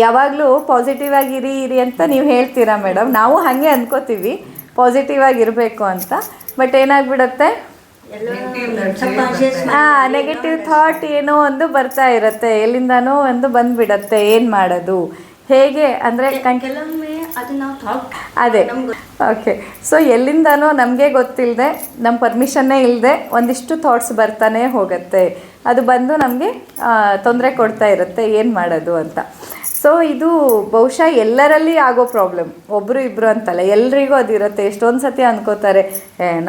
ಯಾವಾಗಲೂ ಪಾಸಿಟಿವ್ ಆಗಿರಿ ಇರಿ ಅಂತ ನೀವು ಹೇಳ್ತೀರಾ ಮೇಡಮ್ ನಾವು ಹಾಗೆ ಅಂದ್ಕೋತೀವಿ ಪಾಸಿಟಿವ್ ಆಗಿರಬೇಕು ಅಂತ. ಬಟ್ ಏನಾಗ್ಬಿಡತ್ತೆ? ಹಾಂ ನೆಗೆಟಿವ್ ಥಾಟ್ ಏನೋ ಒಂದು ಬರ್ತಾ ಇರುತ್ತೆ. ಎಲ್ಲಿಂದನೋ ಒಂದು ಬಂದ್ಬಿಡತ್ತೆ. ಏನು ಮಾಡೋದು? ಹೇಗೆ ಅಂದರೆ ಕಣ್ ಕೆಲವೊಮ್ಮೆ ಅದು ನಾವು ಥಾಟ್ ಅದೇ. ಓಕೆ ಸೊ ಎಲ್ಲಿಂದನೋ ನಮಗೆ ಗೊತ್ತಿಲ್ಲದೆ ನಮ್ಮ ಪರ್ಮಿಷನ್ನೇ ಇಲ್ಲದೆ ಒಂದಿಷ್ಟು ಥಾಟ್ಸ್ ಬರ್ತಾನೆ ಹೋಗುತ್ತೆ. ಅದು ಬಂದು ನಮಗೆ ತೊಂದರೆ ಕೊಡ್ತಾ ಇರುತ್ತೆ. ಏನು ಮಾಡೋದು ಅಂತ. ಸೊ ಇದು ಬಹುಶಃ ಎಲ್ಲರಲ್ಲಿ ಆಗೋ ಪ್ರಾಬ್ಲಮ್ ಒಬ್ಬರು ಇಬ್ಬರು ಅಂತಲ್ಲ, ಎಲ್ರಿಗೂ ಅದಿರುತ್ತೆ ಎಷ್ಟೊಂದು ಸತಿ ಅಂದ್ಕೋತಾರೆ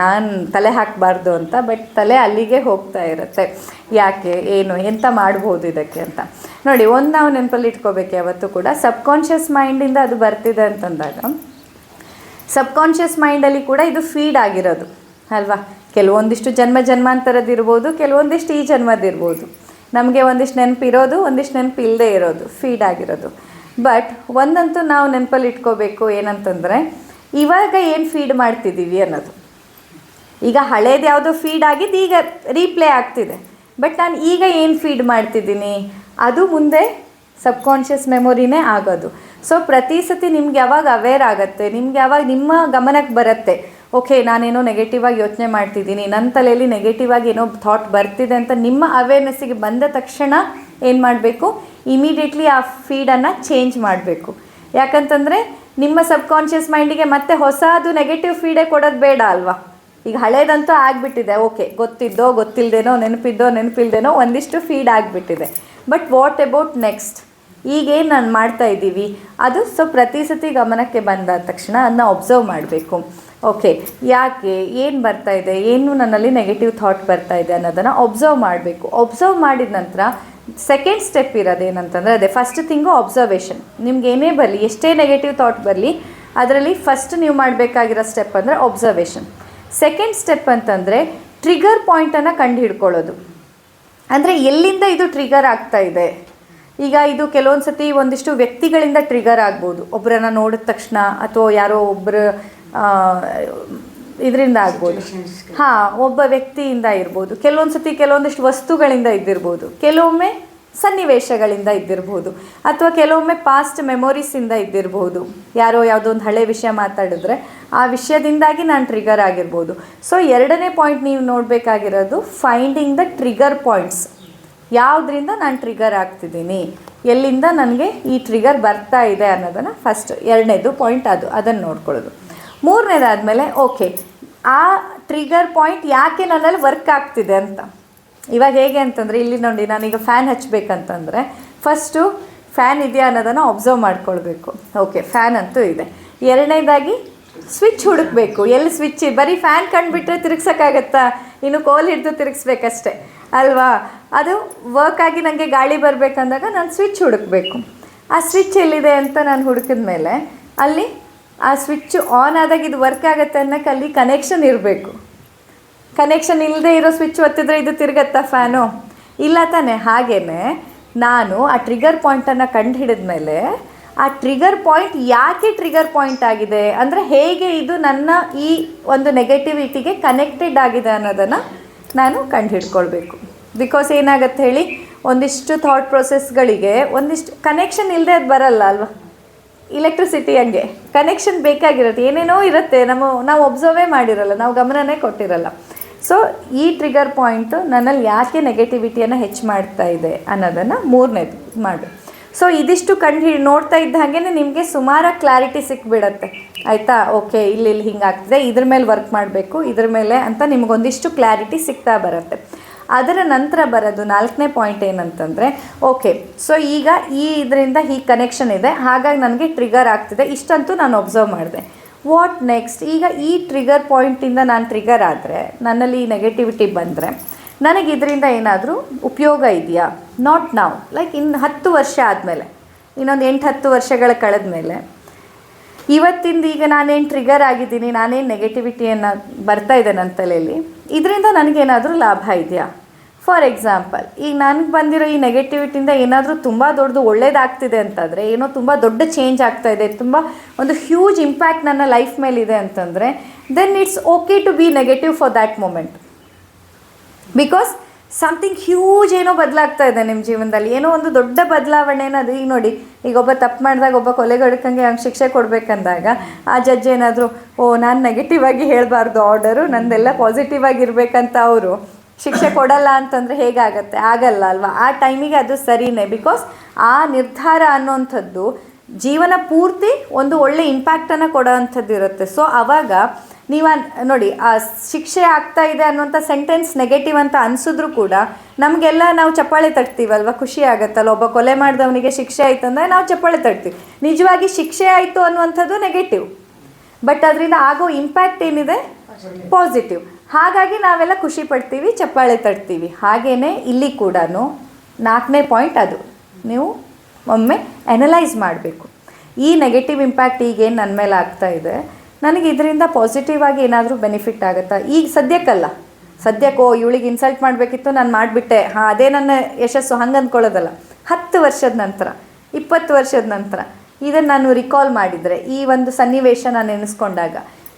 ನಾನು ತಲೆ ಹಾಕಬಾರ್ದು ಅಂತ ಬಟ್ ತಲೆ ಅಲ್ಲಿಗೆ ಹೋಗ್ತಾ ಇರುತ್ತೆ. ಯಾಕೆ, ಏನು, ಎಂತ ಮಾಡ್ಬೋದು ಇದಕ್ಕೆ ಅಂತ. ನೋಡಿ, ಒಂದು ನಾವು ನೆನಪಲ್ಲಿ ಇಟ್ಕೋಬೇಕು ಯಾವತ್ತೂ ಕೂಡ. ಸಬ್ಕಾನ್ಷಿಯಸ್ ಮೈಂಡಿಂದ ಅದು ಬರ್ತಿದೆ ಅಂತಂದಾಗ ಸಬ್ಕಾನ್ಷಿಯಸ್ ಮೈಂಡಲ್ಲಿ ಕೂಡ ಇದು ಫೀಡ್ ಆಗಿರೋದು, ಅಲ್ವಾ? ಕೆಲವೊಂದಿಷ್ಟು ಜನ್ಮ ಜನ್ಮಾಂತರದಿರ್ಬೋದು ಕೆಲವೊಂದಿಷ್ಟು ಈ ಜನ್ಮದಿರ್ಬೋದು ನಮಗೆ ಒಂದಿಷ್ಟು ನೆನಪಿರೋದು ಒಂದಿಷ್ಟು ನೆನಪು ಇಲ್ಲದೆ ಇರೋದು ಫೀಡ್ ಆಗಿರೋದು. ಬಟ್ ಒಂದಂತೂ ನಾವು ನೆನಪಲ್ಲಿ ಇಟ್ಕೋಬೇಕು ಏನಂತಂದರೆ, ಇವಾಗ ಏನು ಫೀಡ್ ಮಾಡ್ತಿದ್ದೀವಿ ಅನ್ನೋದು. ಈಗ ಹಳೇದು ಯಾವುದೋ ಫೀಡ್ ಆಗಿದ್ದು ಈಗ ರೀಪ್ಲೇ ಆಗ್ತಿದೆ. ಬಟ್ ನಾನು ಈಗ ಏನು ಫೀಡ್ ಮಾಡ್ತಿದ್ದೀನಿ, ಅದು ಮುಂದೆ ಸಬ್ಕಾನ್ಷಿಯಸ್ ಮೆಮೊರಿನೇ ಆಗೋದು. ಸೊ ಪ್ರತಿ ಸತಿ ನಿಮ್ಗೆ ಯಾವಾಗ ಅವೇರ್ ಆಗುತ್ತೆ, ನಿಮ್ಗೆ ಯಾವಾಗ ನಿಮ್ಮ ಗಮನಕ್ಕೆ ಬರುತ್ತೆ ಓಕೆ ನಾನೇನೋ ನೆಗೆಟಿವ್ ಆಗಿ ಯೋಚನೆ ಮಾಡ್ತಿದ್ದೀನಿ. ನನ್ನ ತಲೆಯಲ್ಲಿ ನೆಗೆಟಿವ್ ಆಗಿ ಏನೋ ಥಾಟ್ ಬರ್ತಿದೆ ಅಂತ ನಿಮ್ಮ ಅವೇರ್ನೆಸ್ಸಿಗೆ ಬಂದ ತಕ್ಷಣ ಏನು ಮಾಡಬೇಕು? ಇಮಿಡಿಯೇಟ್ಲಿ ಆ ಫೀಡನ್ನು ಚೇಂಜ್ ಮಾಡಬೇಕು. ಯಾಕಂತಂದರೆ ನಿಮ್ಮ ಸಬ್ಕಾನ್ಷಿಯಸ್ ಮೈಂಡಿಗೆ ಮತ್ತೆ ಹೊಸದು ನೆಗೆಟಿವ್ ಫೀಡೇ ಕೊಡೋದು ಬೇಡ ಅಲ್ವಾ? ಈಗ ಹಳೇದಂತೂ ಆಗಿಬಿಟ್ಟಿದೆ. ಓಕೆ ಗೊತ್ತಿದ್ದೋ ಗೊತ್ತಿಲ್ಲದೇನೋ ನೆನಪಿದ್ದೋ, ನೆನಪಿಲ್ದೇನೋ ಒಂದಿಷ್ಟು ಫೀಡ್ ಆಗಿಬಿಟ್ಟಿದೆ. ಬಟ್ ವಾಟ್ ಅಬೌಟ್ ನೆಕ್ಸ್ಟ್ ಈಗೇನು ನಾನು ಮಾಡ್ತಾ ಇದ್ದೀವಿ? ಅದು ಸೊ ಪ್ರತಿ ಸತಿ ಗಮನಕ್ಕೆ ಬಂದ ತಕ್ಷಣ ಅದನ್ನ ಒಬ್ಸರ್ವ್ ಮಾಡಬೇಕು. ಓಕೆ ಯಾಕೆ, ಏನು ಬರ್ತಾ ಇದೆ, ಏನು ನನ್ನಲ್ಲಿ ನೆಗೆಟಿವ್ ಥಾಟ್ ಬರ್ತಾ ಇದೆ ಅನ್ನೋದನ್ನು ಒಬ್ಸರ್ವ್ ಮಾಡಬೇಕು. ಒಬ್ಸರ್ವ್ ಮಾಡಿದ ನಂತರ ಸೆಕೆಂಡ್ ಸ್ಟೆಪ್ ಇರೋದೇನಂತಂದರೆ ಅದೇ ಫಸ್ಟ್ ಥಿಂಗು ಅಬ್ಸರ್ವೇಷನ್ ನಿಮ್ಗೆ ಏನೇ ಬರಲಿ, ಎಷ್ಟೇ ನೆಗೆಟಿವ್ ಥಾಟ್ ಬರಲಿ, ಅದರಲ್ಲಿ ಫಸ್ಟ್ ನೀವು ಮಾಡಬೇಕಾಗಿರೋ ಸ್ಟೆಪ್ ಅಂದರೆ ಒಬ್ಸರ್ವೇಷನ್ ಸೆಕೆಂಡ್ ಸ್ಟೆಪ್ ಅಂತಂದರೆ ಟ್ರಿಗರ್ ಪಾಯಿಂಟನ್ನು ಕಂಡು ಹಿಡ್ಕೊಳ್ಳೋದು ಅಂದರೆ ಎಲ್ಲಿಂದ ಇದು ಟ್ರಿಗರ್ ಆಗ್ತಾ ಇದೆ? ಈಗ ಇದು ಕೆಲವೊಂದು ಸತಿ ಒಂದಿಷ್ಟು ವ್ಯಕ್ತಿಗಳಿಂದ ಟ್ರಿಗರ್ ಆಗ್ಬೋದು. ಒಬ್ಬರನ್ನ ನೋಡಿದ ತಕ್ಷಣ ಅಥವಾ ಯಾರೋ ಒಬ್ಬರು ಇದರಿಂದ ಆಗ್ಬೋದು. ಹಾಂ ಒಬ್ಬ ವ್ಯಕ್ತಿಯಿಂದ ಇರ್ಬೋದು. ಕೆಲವೊಂದು ಸತಿ ಕೆಲವೊಂದಿಷ್ಟು ವಸ್ತುಗಳಿಂದ ಇದ್ದಿರ್ಬೋದು. ಕೆಲವೊಮ್ಮೆ ಸನ್ನಿವೇಶಗಳಿಂದ ಇದ್ದಿರ್ಬೋದು. ಅಥವಾ ಕೆಲವೊಮ್ಮೆ ಪಾಸ್ಟ್ ಮೆಮೊರೀಸಿಂದ ಇದ್ದಿರ್ಬೋದು. ಯಾರೋ ಯಾವುದೋ ಒಂದು ಹಳೆ ವಿಷಯ ಮಾತಾಡಿದ್ರೆ ಆ ವಿಷಯದಿಂದಾಗಿ ನಾನು ಟ್ರಿಗರ್ ಆಗಿರ್ಬೋದು. ಸೊ ಎರಡನೇ ಪಾಯಿಂಟ್ ನೀವು ನೋಡಬೇಕಾಗಿರೋದು ಫೈಂಡಿಂಗ್ ದ ಟ್ರಿಗರ್ ಪಾಯಿಂಟ್ಸ್ ಯಾವುದರಿಂದ ನಾನು ಟ್ರಿಗರ್ ಆಗ್ತಿದ್ದೀನಿ? ಎಲ್ಲಿಂದ ನನಗೆ ಈ ಟ್ರಿಗರ್ ಬರ್ತಾ ಇದೆ ಅನ್ನೋದನ್ನು ಫಸ್ಟ್ ಎರಡನೇದು ಪಾಯಿಂಟ್ ಅದು. ಅದನ್ನು ನೋಡ್ಕೊಳ್ಳೋದು. ಮೂರನೇದಾದಮೇಲೆ ಓಕೆ ಆ ಟ್ರಿಗರ್ ಪಾಯಿಂಟ್ ಯಾಕೆ ನನ್ನಲ್ಲಿ ವರ್ಕ್ ಆಗ್ತಿದೆ ಅಂತ. ಇವಾಗ ಹೇಗೆ ಅಂತಂದರೆ, ಇಲ್ಲಿ ನೋಡಿ, ನಾನೀಗ ಫ್ಯಾನ್ ಹಚ್ಚಬೇಕಂತಂದರೆ ಫಸ್ಟು ಫ್ಯಾನ್ ಇದೆಯಾ ಅನ್ನೋದನ್ನು ಅಬ್ಸರ್ವ್ ಮಾಡ್ಕೊಳ್ಬೇಕು. ಓಕೆ ಫ್ಯಾನ್ ಅಂತೂ ಇದೆ. ಎರಡನೇದಾಗಿ ಸ್ವಿಚ್ ಹುಡುಕಬೇಕು. ಎಲ್ಲಿ ಸ್ವಿಚ್ ಬರೀ ಫ್ಯಾನ್ ಕಂಡುಬಿಟ್ರೆ ತಿರುಗ್ಸೋಕ್ಕಾಗತ್ತಾ? ಇನ್ನು ಕೋಲ್ ಹಿಡಿದು ತಿರುಗಿಸ್ಬೇಕಷ್ಟೆ. ಅಲ್ವಾ? ಅದು ವರ್ಕ್ ಆಗಿ ನನಗೆ ಗಾಳಿ ಬರಬೇಕಂದಾಗ ನಾನು ಸ್ವಿಚ್ ಹುಡುಕಬೇಕು. ಆ ಸ್ವಿಚ್ ಎಲ್ಲಿದೆ ಅಂತ ನಾನು ಹುಡುಕಿದ ಮೇಲೆ ಅಲ್ಲಿ ಆ ಸ್ವಿಚ್ ಆನ್ ಆದಾಗ ಇದು ವರ್ಕ್ ಆಗುತ್ತೆ ಅನ್ನೋಕ್ಕೆ ಅಲ್ಲಿ ಕನೆಕ್ಷನ್ ಇರಬೇಕು. ಕನೆಕ್ಷನ್ ಇಲ್ಲದೆ ಇರೋ ಸ್ವಿಚ್ ಒತ್ತಿದ್ರೆ ಇದು ತಿರುಗತ್ತಾ ಫ್ಯಾನು ಇಲ್ಲ ತಾನೆ ಹಾಗೇ ನಾನು ಆ ಟ್ರಿಗರ್ ಪಾಯಿಂಟನ್ನು ಕಂಡು ಹಿಡಿದ ಮೇಲೆ ಆ ಟ್ರಿಗರ್ ಪಾಯಿಂಟ್ ಯಾಕೆ ಟ್ರಿಗರ್ ಪಾಯಿಂಟ್ ಆಗಿದೆ? ಅಂದರೆ ಹೇಗೆ ಇದು ನನ್ನ ಈ ಒಂದು ನೆಗೆಟಿವಿಟಿಗೆ ಕನೆಕ್ಟೆಡ್ ಆಗಿದೆ ಅನ್ನೋದನ್ನು ನಾನು ಕಂಡುಹಿಡ್ಕೊಳ್ಬೇಕು. ಬಿಕಾಸ್ ಏನಾಗುತ್ತೆ ಹೇಳಿ, ಒಂದಿಷ್ಟು ಥಾಟ್ ಪ್ರೊಸೆಸ್ಗಳಿಗೆ ಒಂದಿಷ್ಟು ಕನೆಕ್ಷನ್ ಇಲ್ಲದೆ ಅದು ಬರಲ್ಲ ಅಲ್ವಾ? ಇಲೆಕ್ಟ್ರಿಸಿಟಿ ಹಂಗೆ. ಕನೆಕ್ಷನ್ ಬೇಕಾಗಿರುತ್ತೆ. ಏನೇನೋ ಇರುತ್ತೆ. ನಮ್ಮ, ನಾವು ಒಬ್ಸರ್ವೇ ಮಾಡಿರಲ್ಲ. ನಾವು ಗಮನನೇ ಕೊಟ್ಟಿರಲ್ಲ. ಸೊ ಈ ಟ್ರಿಗರ್ ಪಾಯಿಂಟು ನನ್ನಲ್ಲಿ ಯಾಕೆ ನೆಗೆಟಿವಿಟಿಯನ್ನು ಹೆಚ್ಚು ಮಾಡ್ತಾ ಇದೆ ಅನ್ನೋದನ್ನು ಮೂರನೇದು ಮಾಡು. ಸೊ ಇದಿಷ್ಟು ಕಂಡು ಹಿಡಿ, ನೋಡ್ತಾ ಇದ್ದ ಹಾಗೇ ನಿಮಗೆ ಸುಮಾರು ಕ್ಲಾರಿಟಿ ಸಿಕ್ಬಿಡತ್ತೆ. ಆಯಿತಾ? ಓಕೆ ಇಲ್ಲಿ ಇಲ್ಲಿ ಹಿಂಗಾಗ್ತಿದೆ ಇದ್ರ ಮೇಲೆ ವರ್ಕ್ ಮಾಡಬೇಕು. ಇದ್ರ ಮೇಲೆ ಅಂತ ನಿಮಗೊಂದಿಷ್ಟು ಕ್ಲಾರಿಟಿ ಸಿಗ್ತಾ ಬರುತ್ತೆ. ಅದರ ನಂತರ ಬರೋದು ನಾಲ್ಕನೇ ಪಾಯಿಂಟ್ ಏನಂತಂದರೆ ಓಕೆ ಸೊ ಈಗ ಈ ಇದರಿಂದ ಈ ಕನೆಕ್ಷನ್ ಇದೆ, ಹಾಗಾಗಿ ನನಗೆ ಟ್ರಿಗರ್ ಆಗ್ತಿದೆ, ಇಷ್ಟಂತೂ ನಾನು ಒಬ್ಸರ್ವ್ ಮಾಡಿದೆ. ವಾಟ್ ನೆಕ್ಸ್ಟ್ ಈಗ ಈ ಟ್ರಿಗರ್ ಪಾಯಿಂಟಿಂದ ನಾನು ಟ್ರಿಗರ್ ಆದರೆ, ನನ್ನಲ್ಲಿ ಈ ನೆಗೆಟಿವಿಟಿ ಬಂದರೆ, ನನಗೆ ಇದರಿಂದ ಏನಾದರೂ ಉಪಯೋಗ ಇದೆಯಾ? ನಾಟ್ ನಾವು ಲೈಕ್ ಇನ್ನು ಹತ್ತು ವರ್ಷ ಆದಮೇಲೆ, ಇನ್ನೊಂದು ಎಂಟು ಹತ್ತು ವರ್ಷಗಳ ಕಳೆದ ಮೇಲೆ ಇವತ್ತಿಂದ ಈಗ ನಾನೇನು ಟ್ರಿಗರ್ ಆಗಿದ್ದೀನಿ, ನಾನೇನು ನೆಗೆಟಿವಿಟಿಯನ್ನು ಬರ್ತಾ ಇದೆ ನನ್ನ ತಲೆಯಲ್ಲಿ, ಇದರಿಂದ ನನಗೇನಾದರೂ ಲಾಭ ಇದೆಯಾ? ಫಾರ್ ಎಕ್ಸಾಂಪಲ್ ಈಗ ನನಗೆ ಬಂದಿರೋ ಈ ನೆಗೆಟಿವಿಟಿಯಿಂದ ಏನಾದರೂ ತುಂಬ ದೊಡ್ಡದು ಒಳ್ಳೇದಾಗ್ತಿದೆ ಅಂತಂದರೆ, ಏನೋ ತುಂಬ ದೊಡ್ಡ ಚೇಂಜ್ ಆಗ್ತಾ ಇದೆ, ತುಂಬ ಒಂದು ಹ್ಯೂಜ್ ಇಂಪ್ಯಾಕ್ಟ್ ನನ್ನ ಲೈಫ್ ಮೇಲಿದೆ ಅಂತಂದರೆ then it's okay to be negative for that moment because something huge ಏನೋ ಬದಲಾಗ್ತಾ ಇದೆ ನಿಮ್ಮ ಜೀವನದಲ್ಲಿ, ಏನೋ ಒಂದು ದೊಡ್ಡ ಬದಲಾವಣೆ ಅದು ಈಗ ನೋಡಿ, ಈಗ ಒಬ್ಬ ತಪ್ಪು ಮಾಡಿದಾಗ ಒಬ್ಬ ಕೊಲೆಗಡ್ಕಂಗೆ ಹಂಗೆ ಶಿಕ್ಷೆ ಕೊಡಬೇಕಂದಾಗ, ಆ ಜಡ್ಜ್ ಏನಾದರೂ, ಓ, ನಾನು ನೆಗೆಟಿವ್ ಆಗಿ ಹೇಳಬಾರ್ದು ಆರ್ಡರು ನಂದೆಲ್ಲ ಪಾಸಿಟಿವ್ ಆಗಿರಬೇಕಂತ ಅವರು. ಶಿಕ್ಷೆ ಕೊಡಲ್ಲ ಅಂತಂದರೆ ಹೇಗಾಗತ್ತೆ? ಆಗಲ್ಲ ಅಲ್ವಾ? ಆ ಟೈಮಿಗೆ ಅದು ಸರಿನೇ. ಬಿಕಾಸ್ ಆ ನಿರ್ಧಾರ ಅನ್ನೋಂಥದ್ದು ಜೀವನ ಪೂರ್ತಿ ಒಂದು ಒಳ್ಳೆ ಇಂಪ್ಯಾಕ್ಟನ್ನು ಕೊಡೋ ಅಂಥದ್ದು ಇರುತ್ತೆ. ಸೊ ಅವಾಗ ನೀವು ನೋಡಿ, ಆ ಶಿಕ್ಷೆ ಆಗ್ತಾ ಇದೆ ಅನ್ನುವಂಥ ಸೆಂಟೆನ್ಸ್ ನೆಗೆಟಿವ್ ಅಂತ ಅನಿಸಿದ್ರು ಕೂಡ ನಮಗೆಲ್ಲ ನಾವು ಚಪ್ಪಾಳೆ ತಟ್ತೀವಲ್ವ? ಖುಷಿ ಆಗುತ್ತಲ್ಲ? ಒಬ್ಬ ಕೊಲೆ ಮಾಡಿದವನಿಗೆ ಶಿಕ್ಷೆ ಆಯ್ತು ಅಂದರೆ ನಾವು ಚಪ್ಪಾಳೆ ತಟ್ತೀವಿ. ನಿಜವಾಗಿ ಶಿಕ್ಷೆ ಆಯಿತು ಅನ್ನುವಂಥದ್ದು ನೆಗೆಟಿವ್ ಬಟ್ ಅದರಿಂದ ಆಗೋ ಇಂಪ್ಯಾಕ್ಟ್ ಏನಿದೆ? ಪಾಸಿಟಿವ್ ಹಾಗಾಗಿ ನಾವೆಲ್ಲ ಖುಷಿ ಪಡ್ತೀವಿ, ಚಪ್ಪಾಳೆ ತಟ್ತೀವಿ. ಹಾಗೇ ಇಲ್ಲಿ ಕೂಡ ನಾಲ್ಕನೇ ಪಾಯಿಂಟ್ ಅದು. ನೀವು ಒಮ್ಮೆ ಅನಲೈಸ್ ಮಾಡಬೇಕು. ಈ ನೆಗೆಟಿವ್ ಇಂಪ್ಯಾಕ್ಟ್ ಈಗೇನು ನನ್ನ ಮೇಲೆ ಆಗ್ತಾ ಇದೆ? ನನಗೆ ಇದರಿಂದ ಪಾಸಿಟಿವ್ ಆಗಿ ಏನಾದರೂ ಬೆನಿಫಿಟ್ ಆಗುತ್ತಾ? ಈಗ ಸದ್ಯಕ್ಕಲ್ಲ. ಸದ್ಯಕ್ಕೋ ಇವಳಿಗೆ ಇನ್ಸಲ್ಟ್ ಮಾಡಬೇಕಿತ್ತು, ನಾನು ಮಾಡಿಬಿಟ್ಟೆ. ಹಾಂ, ಅದೇ ನನ್ನ ಯಶಸ್ಸು ಹಂಗೆ ಅಂದ್ಕೊಳ್ಳೋದಲ್ಲ ಹತ್ತು ವರ್ಷದ ನಂತರ, ಇಪ್ಪತ್ತು ವರ್ಷದ ನಂತರ ಇದನ್ನು ನಾನು ರಿಕಾಲ್ ಮಾಡಿದರೆ, ಈ ಒಂದು ಸನ್ನಿವೇಶ ನಾನು ನೆನೆಸ್ಕೊಂಡಾಗ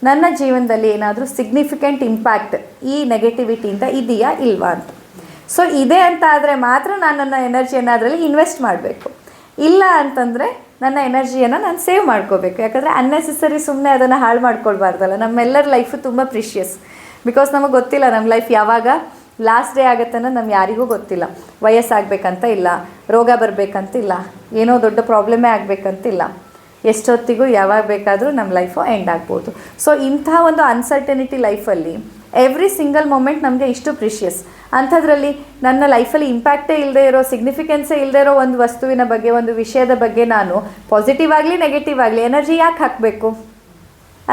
ನನ್ನ ಜೀವನದಲ್ಲಿ ಏನಾದರೂ ಸಿಗ್ನಿಫಿಕೆಂಟ್ ಇಂಪ್ಯಾಕ್ಟ್ ಈ ನೆಗೆಟಿವಿಟಿಯಿಂದ ಇದೆಯಾ ಇಲ್ವಾ ಅಂತ. ಸೊ ಇದೆ ಅಂತ ಆದರೆ ಮಾತ್ರ ನಾನು ನನ್ನ ಎನರ್ಜಿಯನ್ನು ಅದರಲ್ಲಿ ಇನ್ವೆಸ್ಟ್ ಮಾಡಬೇಕು. ಇಲ್ಲ ಅಂತಂದರೆ ನನ್ನ ಎನರ್ಜಿಯನ್ನು ನಾನು ಸೇವ್ ಮಾಡ್ಕೋಬೇಕು. ಯಾಕಂದರೆ ಅನ್ನೆಸೆಸರಿ ಸುಮ್ಮನೆ ಅದನ್ನು ಹಾಳು ಮಾಡ್ಕೊಳ್ಬಾರ್ದಲ್ಲ. ನಮ್ಮೆಲ್ಲರ ಲೈಫು ತುಂಬ ಪ್ರಿಷಿಯಸ್ ಬಿಕಾಸ್ ನಮಗೆ ಗೊತ್ತಿಲ್ಲ ನಮ್ಮ ಲೈಫ್ ಯಾವಾಗ ಲಾಸ್ಟ್ ಡೇ ಆಗುತ್ತೆ ಅನ್ನೋದು ನಮ್ಗೆ ಯಾರಿಗೂ ಗೊತ್ತಿಲ್ಲ. ವಯಸ್ಸಾಗಬೇಕಂತ ಇಲ್ಲ, ರೋಗ ಬರಬೇಕಂತಿಲ್ಲ, ಏನೋ ದೊಡ್ಡ ಪ್ರಾಬ್ಲಮೇ ಆಗಬೇಕಂತಿಲ್ಲ. ಎಷ್ಟೊತ್ತಿಗೂ ಯಾವಾಗ ಬೇಕಾದರೂ ನಮ್ಮ ಲೈಫು ಎಂಡ್ ಆಗ್ಬೋದು. ಸೊ ಇಂಥ ಒಂದು ಅನ್ಸರ್ಟನಿಟಿ ಲೈಫಲ್ಲಿ ಎವ್ರಿ ಸಿಂಗಲ್ ಮೂಮೆಂಟ್ ನಮಗೆ ಇಷ್ಟು ಪ್ರಿಷಿಯಸ್ ಅಂಥದ್ರಲ್ಲಿ ನನ್ನ ಲೈಫಲ್ಲಿ ಇಂಪ್ಯಾಕ್ಟೇ ಇಲ್ಲದೆ ಇರೋ ಸಿಗ್ನಿಫಿಕೆನ್ಸೇ ಇಲ್ಲದೆ ಇರೋ ಒಂದು ವಸ್ತುವಿನ ಬಗ್ಗೆ, ಒಂದು ವಿಷಯದ ಬಗ್ಗೆ ನಾನು ಪಾಸಿಟಿವ್ ಆಗಲಿ ನೆಗೆಟಿವ್ ಆಗಲಿ ಎನರ್ಜಿ ಯಾಕೆ ಹಾಕಬೇಕು?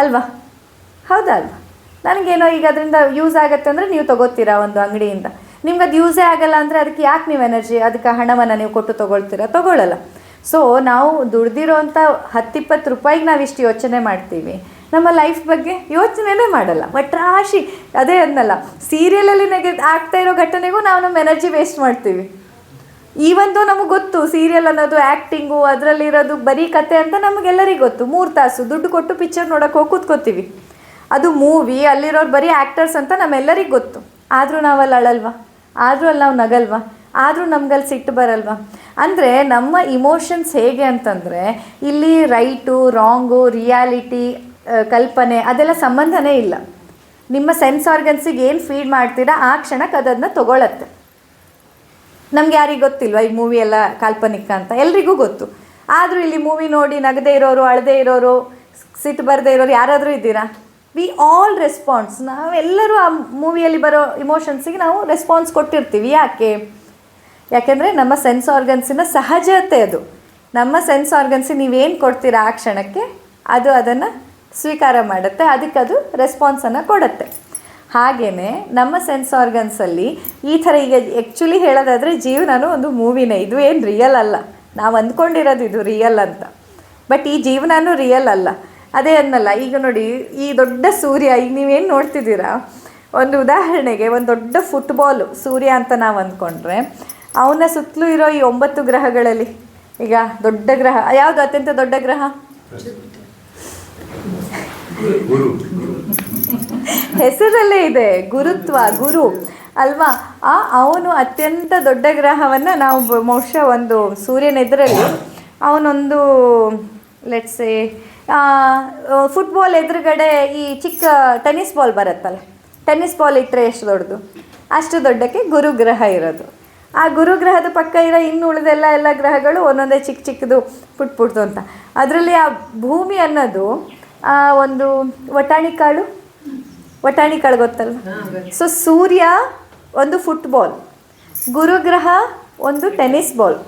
ಅಲ್ವಾ? ಹೌದಾ ಅಲ್ವಾ? ನನಗೇನೋ ಈಗ ಅದರಿಂದ ಯೂಸ್ ಆಗುತ್ತೆ ಅಂದರೆ ನೀವು ತಗೋತೀರಾ ಒಂದು ಅಂಗಡಿಯಿಂದ. ನಿಮ್ಗೆ ಅದು ಯೂಸೇ ಆಗಲ್ಲ ಅಂದರೆ ಅದಕ್ಕೆ ಯಾಕೆ ನೀವು ಎನರ್ಜಿ ಅದಕ್ಕೆ ಹಣವನ್ನು ನೀವು ಕೊಟ್ಟು ತೊಗೊಳ್ತೀರಾ? ತೊಗೊಳ್ಳಲ್ಲ. ಸೊ ನಾವು ದುಡ್ದಿರೋಂಥ ಹತ್ತಿಪ್ಪತ್ತು ರೂಪಾಯಿಗೆ ನಾವು ಇಷ್ಟು ಯೋಚನೆ ಮಾಡ್ತೀವಿ. ನಮ್ಮ ಲೈಫ್ ಬಗ್ಗೆ ಯೋಚನೆನೇ ಮಾಡಲ್ಲ. ಬಟ್ ರಾಶಿ, ಅದೇ ಅನ್ನಲ್ಲ ಸೀರಿಯಲಲ್ಲಿ ನೆಗೆ ಆಗ್ತಾ ಇರೋ ಘಟನೆಗೂ ನಾವು ನಮ್ಮ ಎನರ್ಜಿ ವೇಸ್ಟ್ ಮಾಡ್ತೀವಿ. ಈವಂದು ನಮಗೆ ಗೊತ್ತು ಸೀರಿಯಲ್ ಅನ್ನೋದು ಆ್ಯಕ್ಟಿಂಗು ಅದರಲ್ಲಿರೋದು ಬರೀ ಕತೆ ಅಂತ ನಮಗೆಲ್ಲರಿಗೂ ಗೊತ್ತು. ಮೂರು ತಾಸು, ದುಡ್ಡು ಕೊಟ್ಟು ಪಿಕ್ಚರ್ ನೋಡೋಕೆ ಹೋಗಿ ಕೂತ್ಕೋತೀವಿ. ಅದು ಮೂವಿ ಅಲ್ಲಿರೋರು ಬರೀ ಆ್ಯಕ್ಟರ್ಸ್ ಅಂತ ನಮ್ಮೆಲ್ಲರಿಗೂ ಗೊತ್ತು. ಆದರೂ ನಾವಲ್ಲಿ ಅಳಲ್ವಾ? ಆದರೂ ಅಲ್ಲಿ ನಾವು ನಗಲ್ವಾ? ಆದರೂ ನಮ್ಗಲ್ಲಿ ಸಿಟ್ಟು ಬರಲ್ವಾ? ಅಂದರೆ ನಮ್ಮ ಇಮೋಷನ್ಸ್ ಹೇಗೆ ಅಂತಂದರೆ, ಇಲ್ಲಿ ರೈಟು ರಾಂಗು ರಿಯಾಲಿಟಿ ಕಲ್ಪನೆ ಅದೆಲ್ಲ ಸಂಬಂಧನೇ ಇಲ್ಲ. ನಿಮ್ಮ ಸೆನ್ಸ್ ಆರ್ಗನ್ಸಿಗೆ ಏನು ಫೀಡ್ ಮಾಡ್ತೀರಾ, ಆ ಕ್ಷಣಕ್ಕೆ ಅದನ್ನು ತಗೊಳತ್ತೆ. ನಮ್ಗೆ ಯಾರಿಗೆ ಗೊತ್ತಿಲ್ವಾ ಈ ಮೂವಿ ಎಲ್ಲ ಕಾಲ್ಪನಿಕ ಅಂತ? ಎಲ್ರಿಗೂ ಗೊತ್ತು. ಆದರೂ ಇಲ್ಲಿ ಮೂವಿ ನೋಡಿ ನಗದೇ ಇರೋರು, ಅಳದೇ ಇರೋರು ಸಿಟ್ಟು ಬರದೇ ಇರೋರು ಯಾರಾದರೂ ಇದ್ದೀರಾ? ವಿ ಆಲ್ ರೆಸ್ಪಾನ್ಸ್ ನಾವೆಲ್ಲರೂ ಆ ಮೂವಿಯಲ್ಲಿ ಬರೋ ಇಮೋಷನ್ಸಿಗೆ ನಾವು ರೆಸ್ಪಾನ್ಸ್ ಕೊಟ್ಟಿರ್ತೀವಿ. ಯಾಕೆ? ಯಾಕೆಂದರೆ ನಮ್ಮ ಸೆನ್ಸ್ ಆರ್ಗನ್ಸಿನ ಸಹಜತೆ ಅದು. ನಮ್ಮ ಸೆನ್ಸ್ ಆರ್ಗನ್ಸಿ ನೀವೇನು ಕೊಡ್ತೀರಾ ಆ ಕ್ಷಣಕ್ಕೆ, ಅದು ಅದನ್ನು ಸ್ವೀಕಾರ ಮಾಡುತ್ತೆ, ಅದಕ್ಕೆ ಅದು ರೆಸ್ಪಾನ್ಸನ್ನು ಕೊಡುತ್ತೆ. ಹಾಗೆಯೇ ನಮ್ಮ ಸೆನ್ಸ್ ಆರ್ಗನ್ಸಲ್ಲಿ ಈ ಥರ ಈಗ ಆ್ಯಕ್ಚುಲಿ ಹೇಳೋದಾದರೆ ಜೀವನನೂ ಒಂದು ಮೂವಿನೇ, ಇದು ಏನು ರಿಯಲ್ ಅಲ್ಲ. ನಾವು ಅಂದ್ಕೊಂಡಿರೋದು ಇದು ರಿಯಲ್ ಅಂತ. ಬಟ್ ಈ ಜೀವನನೂ ರಿಯಲ್ ಅಲ್ಲ. ಅದೇ ಅನ್ನಲ್ಲ, ಈಗ ನೋಡಿ, ಈ ದೊಡ್ಡ ಸೂರ್ಯ, ಈಗ ನೀವೇನು ನೋಡ್ತಿದ್ದೀರಾ? ಒಂದು ಉದಾಹರಣೆಗೆ, ಒಂದು ದೊಡ್ಡ ಫುಟ್ಬಾಲು ಸೂರ್ಯ ಅಂತ ನಾವು ಅಂದ್ಕೊಂಡ್ರೆ ಅವನ ಸುತ್ತಲೂ ಇರೋ ಈ ಒಂಬತ್ತು ಗ್ರಹಗಳಲ್ಲಿ ಈಗ ದೊಡ್ಡ ಗ್ರಹ ಯಾವುದು ಅತ್ಯಂತ ದೊಡ್ಡ ಗ್ರಹ? ಗುರು. ಹೆಸರಲ್ಲೇ ಇದೆ ಗುರುತ್ವ ಗುರು. ಅಲ್ವಾ? ಆ ಅವನು ಅತ್ಯಂತ ದೊಡ್ಡ ಗ್ರಹವನ್ನು ನಾವು ಬಹುಶಃ ಒಂದು ಸೂರ್ಯನ ಎದುರಲ್ಲಿ ಅವನೊಂದು ಲೆಟ್ಸೆ ಫುಟ್ಬಾಲ್ ಎದುರುಗಡೆ ಈ ಚಿಕ್ಕ ಟೆನ್ನಿಸ್ ಬಾಲ್ ಬರುತ್ತಲ್ಲ ಟೆನ್ನಿಸ್ ಬಾಲ್ ಇಟ್ಟರೆ ಎಷ್ಟು ದೊಡ್ಡದು? ಅಷ್ಟು ದೊಡ್ಡಕ್ಕೆ ಗುರುಗ್ರಹ ಇರೋದು. ಆ ಗುರುಗ್ರಹದ ಪಕ್ಕ ಇರೋ ಇನ್ನು ಉಳಿದೆಲ್ಲ ಎಲ್ಲ ಗ್ರಹಗಳು ಒಂದೊಂದೇ ಚಿಕ್ಕ ಚಿಕ್ಕದು ಪುಟ್ ಪುಟ್ದು ಅಂತ. ಅದರಲ್ಲಿ ಆ ಭೂಮಿ ಅನ್ನೋದು ಆ ಒಂದು ವಟಾಣಿ ಕಾಳು? ವಟಾಣಿ ಕಾಳು ಗೊತ್ತಲ್ವ? ಸೊ ಸೂರ್ಯ ಒಂದು ಫುಟ್ಬಾಲ್ ಗುರುಗ್ರಹ ಒಂದು ಟೆನಿಸ್ ಬಾಲ್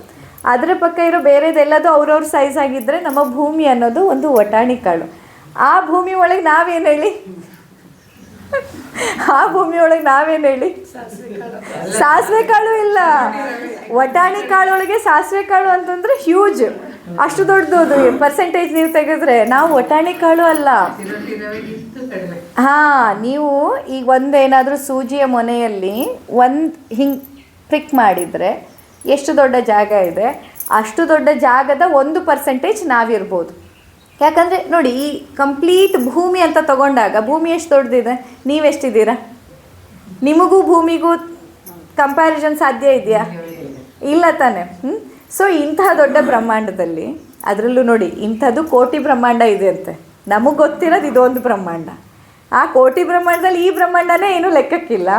ಅದರ ಪಕ್ಕ ಇರೋ ಬೇರೆದೆಲ್ಲದು ಅವ್ರವ್ರ ಸೈಜ್ ಆಗಿದ್ದರೆ ನಮ್ಮ ಭೂಮಿ ಅನ್ನೋದು ಒಂದು ವಟಾಣಿ ಕಾಳು. ಆ ಭೂಮಿ ಒಳಗೆ ನಾವೇನು ಹೇಳಿ? ಆ ಭೂಮಿ ಒಳಗೆ ನಾವೇನು ಹೇಳಿ? ಸಾಸಿವೆ ಕಾಳು ಇಲ್ಲ. ವಟಾಣಿ ಕಾಳು ಒಳಗೆ ಸಾಸಿವೆ ಕಾಳು ಅಂತಂದ್ರೆ ಹ್ಯೂಜ್ ಅಷ್ಟು ದೊಡ್ಡದು. ಅದು ಪರ್ಸೆಂಟೇಜ್ ನೀವು ತೆಗೆದ್ರೆ ನಾವು ವಟಾಣಿ ಕಾಳು ಅಲ್ಲ. ಹಾ, ನೀವು ಈಗ ಒಂದೇನಾದರೂ ಸೂಜಿಯ ಮೊನೆಯಲ್ಲಿ ಒಂದು ಹಿಂಗೆ ಪ್ರಿಕ್ ಮಾಡಿದರೆ ಎಷ್ಟು ದೊಡ್ಡ ಜಾಗ ಇದೆ, ಅಷ್ಟು ದೊಡ್ಡ ಜಾಗದ ಒಂದು ಪರ್ಸೆಂಟೇಜ್ ನಾವಿರ್ಬೋದು. ಯಾಕಂದರೆ ನೋಡಿ ಈ ಕಂಪ್ಲೀಟ್ ಭೂಮಿ ಅಂತ ತಗೊಂಡಾಗ ಭೂಮಿ ಎಷ್ಟು ದೊಡ್ಡದಿದೆ? ನೀವೆಷ್ಟಿದ್ದೀರಾ ನಿಮಗೂ ಭೂಮಿಗೂ ಕಂಪ್ಯಾರಿಸನ್ ಸಾಧ್ಯ ಇದೆಯಾ? ಇಲ್ಲ ತಾನೆ. ಹ್ಞೂ ಸೊ ಇಂತಹ ದೊಡ್ಡ ಬ್ರಹ್ಮಾಂಡದಲ್ಲಿ, ಅದರಲ್ಲೂ ನೋಡಿ, ಇಂಥದ್ದು ಕೋಟಿ ಬ್ರಹ್ಮಾಂಡ ಇದೆ ಅಂತೆ. ನಮಗೆ ಗೊತ್ತಿರೋದು ಇದೊಂದು ಬ್ರಹ್ಮಾಂಡ. ಆ ಕೋಟಿ ಬ್ರಹ್ಮಾಂಡದಲ್ಲಿ ಈ ಬ್ರಹ್ಮಾಂಡನೇ ಏನೂ ಲೆಕ್ಕಕ್ಕಿಲ್ಲ.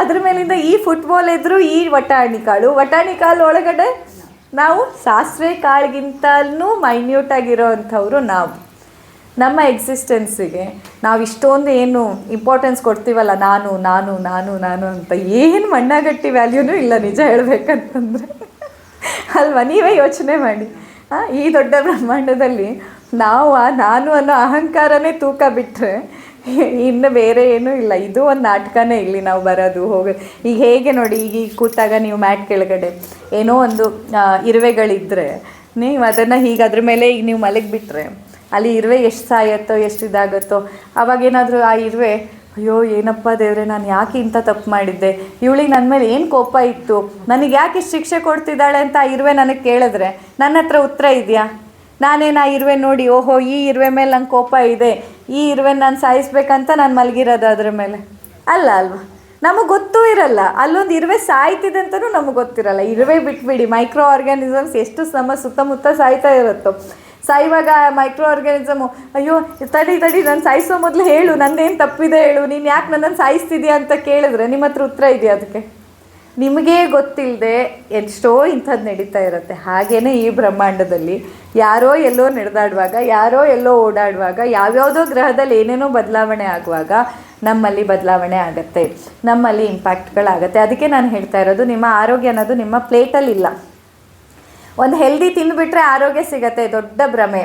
ಅದ್ರ ಮೇಲಿಂದ ಈ ಫುಟ್ಬಾಲ್ ಎದುರು ಈ ವಟಾಣಿ ಕಾಳು ವಟಾಣಿ ಕಾಳು ಒಳಗಡೆ ನಾವು ಸಾಸಿವೆ ಕಾಳಿಗಿಂತಲೂ ಮೈನ್ಯೂಟ್ ಆಗಿರೋ ಅಂಥವ್ರು ನಾವು. ನಮ್ಮ ಎಕ್ಸಿಸ್ಟೆನ್ಸಿಗೆ ನಾವು ಇಷ್ಟೊಂದು ಏನು ಇಂಪಾರ್ಟೆನ್ಸ್ ಕೊಡ್ತೀವಲ್ಲ, ನಾನು ನಾನು ನಾನು ನಾನು ಅಂತ ಏನು ಮಣ್ಣಾಗಟ್ಟಿ ವ್ಯಾಲ್ಯೂನೂ ಇಲ್ಲ ನಿಜ ಹೇಳಬೇಕಂತಂದರೆ. ಅಲ್ವಾ? ನೀವೇ ಯೋಚನೆ ಮಾಡಿ. ಈ ದೊಡ್ಡ ಬ್ರಹ್ಮಾಂಡದಲ್ಲಿ ನಾವು ನಾನು ಅನ್ನೋ ಅಹಂಕಾರನೇ ತೂಕ ಬಿಟ್ಟರೆ ಇನ್ನು ಬೇರೆ ಏನೂ ಇಲ್ಲ. ಇದು ಒಂದು ನಾಟಕನೇ ಇಲ್ಲಿ ನಾವು ಬರೋದು. ಹೋಗಿ ಈಗ ಹೇಗೆ ನೋಡಿ, ಈಗ ಈಗ ಕೂತಾಗ ನೀವು ಮ್ಯಾಟ್ ಕೆಳಗಡೆ ಏನೋ ಒಂದು ಇರುವೆಗಳಿದ್ದರೆ ನೀವು ಅದನ್ನು ಹೀಗೆ ಅದ್ರ ಮೇಲೆ ಈಗ ನೀವು ಮಲಗಿಬಿಟ್ರೆ ಅಲ್ಲಿ ಇರುವೆ ಎಷ್ಟು ಸಾಯತ್ತೋ, ಎಷ್ಟು ಇದಾಗುತ್ತೋ ಅವಾಗೇನಾದರೂ ಆ ಇರುವೆ, ಅಯ್ಯೋ, ಏನಪ್ಪ ದೇವ್ರೆ, ನಾನು ಯಾಕೆ ಇಂಥ ತಪ್ಪು ಮಾಡಿದ್ದೆ? ಇವಳಿಗೆ ನನ್ನ ಮೇಲೆ ಏನು ಕೋಪ ಇತ್ತು? ನನಗೆ ಯಾಕೆ ಶಿಕ್ಷೆ ಕೊಡ್ತಿದ್ದಾಳೆ ಅಂತ ಆ ಇರುವೆ ನನಗೆ ಕೇಳಿದ್ರೆ ನನ್ನ ಹತ್ರ ಉತ್ತರ ಇದೆಯಾ? ನಾನೇನು ಆ ಇರುವೆ ನೋಡಿ, ಓಹೋ, ಈ ಇರುವೆ ಮೇಲೆ ನಂಗೆ ಕೋಪ ಇದೆ. ಈ ಇರುವೆ ನಾನು ಸಾಯಿಸ್ಬೇಕಂತ ನಾನು ಮಲಗಿರೋದು ಅದ್ರ ಮೇಲೆ. ಅಲ್ಲ, ಅಲ್ವಾ? ನಮಗೆ ಗೊತ್ತೂ ಇರಲ್ಲ. ಅಲ್ಲೊಂದು ಇರುವೆ ಸಾಯ್ತಿದೆ ಅಂತಲೂ ನಮಗೆ ಗೊತ್ತಿರಲ್ಲ. ಇರುವೆ ಬಿಟ್ಬಿಡಿ. ಮೈಕ್ರೋ ಆರ್ಗ್ಯಾನಿಸಮ್ಸ್ ಎಷ್ಟು ನಮ್ಮ ಸುತ್ತಮುತ್ತ ಸಾಯ್ತಾ ಇರುತ್ತೋ. ಸಾಯುವಾಗ ಮೈಕ್ರೋ ಆರ್ಗ್ಯಾನಿಸಮು ಅಯ್ಯೋ, ತಡಿ ತಡಿ, ನಾನು ಸಾಯಿಸೋ ಮೊದಲು ಹೇಳು. ನಂದೇನು ತಪ್ಪಿದೆ ಹೇಳು. ನೀನು ಯಾಕೆ ನನ್ನನ್ನು ಸಾಯಿಸ್ತಿದ್ಯಾ ಅಂತ ಕೇಳಿದ್ರೆ ನಿಮ್ಮ ಹತ್ರ ಉತ್ತರ ಇದೆಯಾ ಅದಕ್ಕೆ? ನಿಮಗೇ ಗೊತ್ತಿಲ್ಲದೆ ಎಷ್ಟೋ ಇಂಥದ್ದು ನಡೀತಾ ಇರುತ್ತೆ. ಹಾಗೇ ಈ ಬ್ರಹ್ಮಾಂಡದಲ್ಲಿ. ಯಾರೋ ಎಲ್ಲೋ ನಡೆದಾಡುವಾಗ, ಯಾರೋ ಎಲ್ಲೋ ಓಡಾಡುವಾಗ, ಯಾವ್ಯಾವುದೋ ಗ್ರಹದಲ್ಲಿ ಏನೇನೋ ಬದಲಾವಣೆ ಆಗುವಾಗ ನಮ್ಮಲ್ಲಿ ಬದಲಾವಣೆ ಆಗುತ್ತೆ. ನಮ್ಮಲ್ಲಿ ಇಂಪ್ಯಾಕ್ಟ್ಗಳಾಗುತ್ತೆ ಅದಕ್ಕೆ ನಾನು ಹೇಳ್ತಾ ಇರೋದು, ನಿಮ್ಮ ಆರೋಗ್ಯ ಅನ್ನೋದು ನಿಮ್ಮ ಪ್ಲೇಟಲ್ಲಿ ಇಲ್ಲ ಒಂದು ಹೆಲ್ದಿ ತಿಂದುಬಿಟ್ರೆ ಆರೋಗ್ಯ ಸಿಗತ್ತೆ, ದೊಡ್ಡ ಭ್ರಮೆ.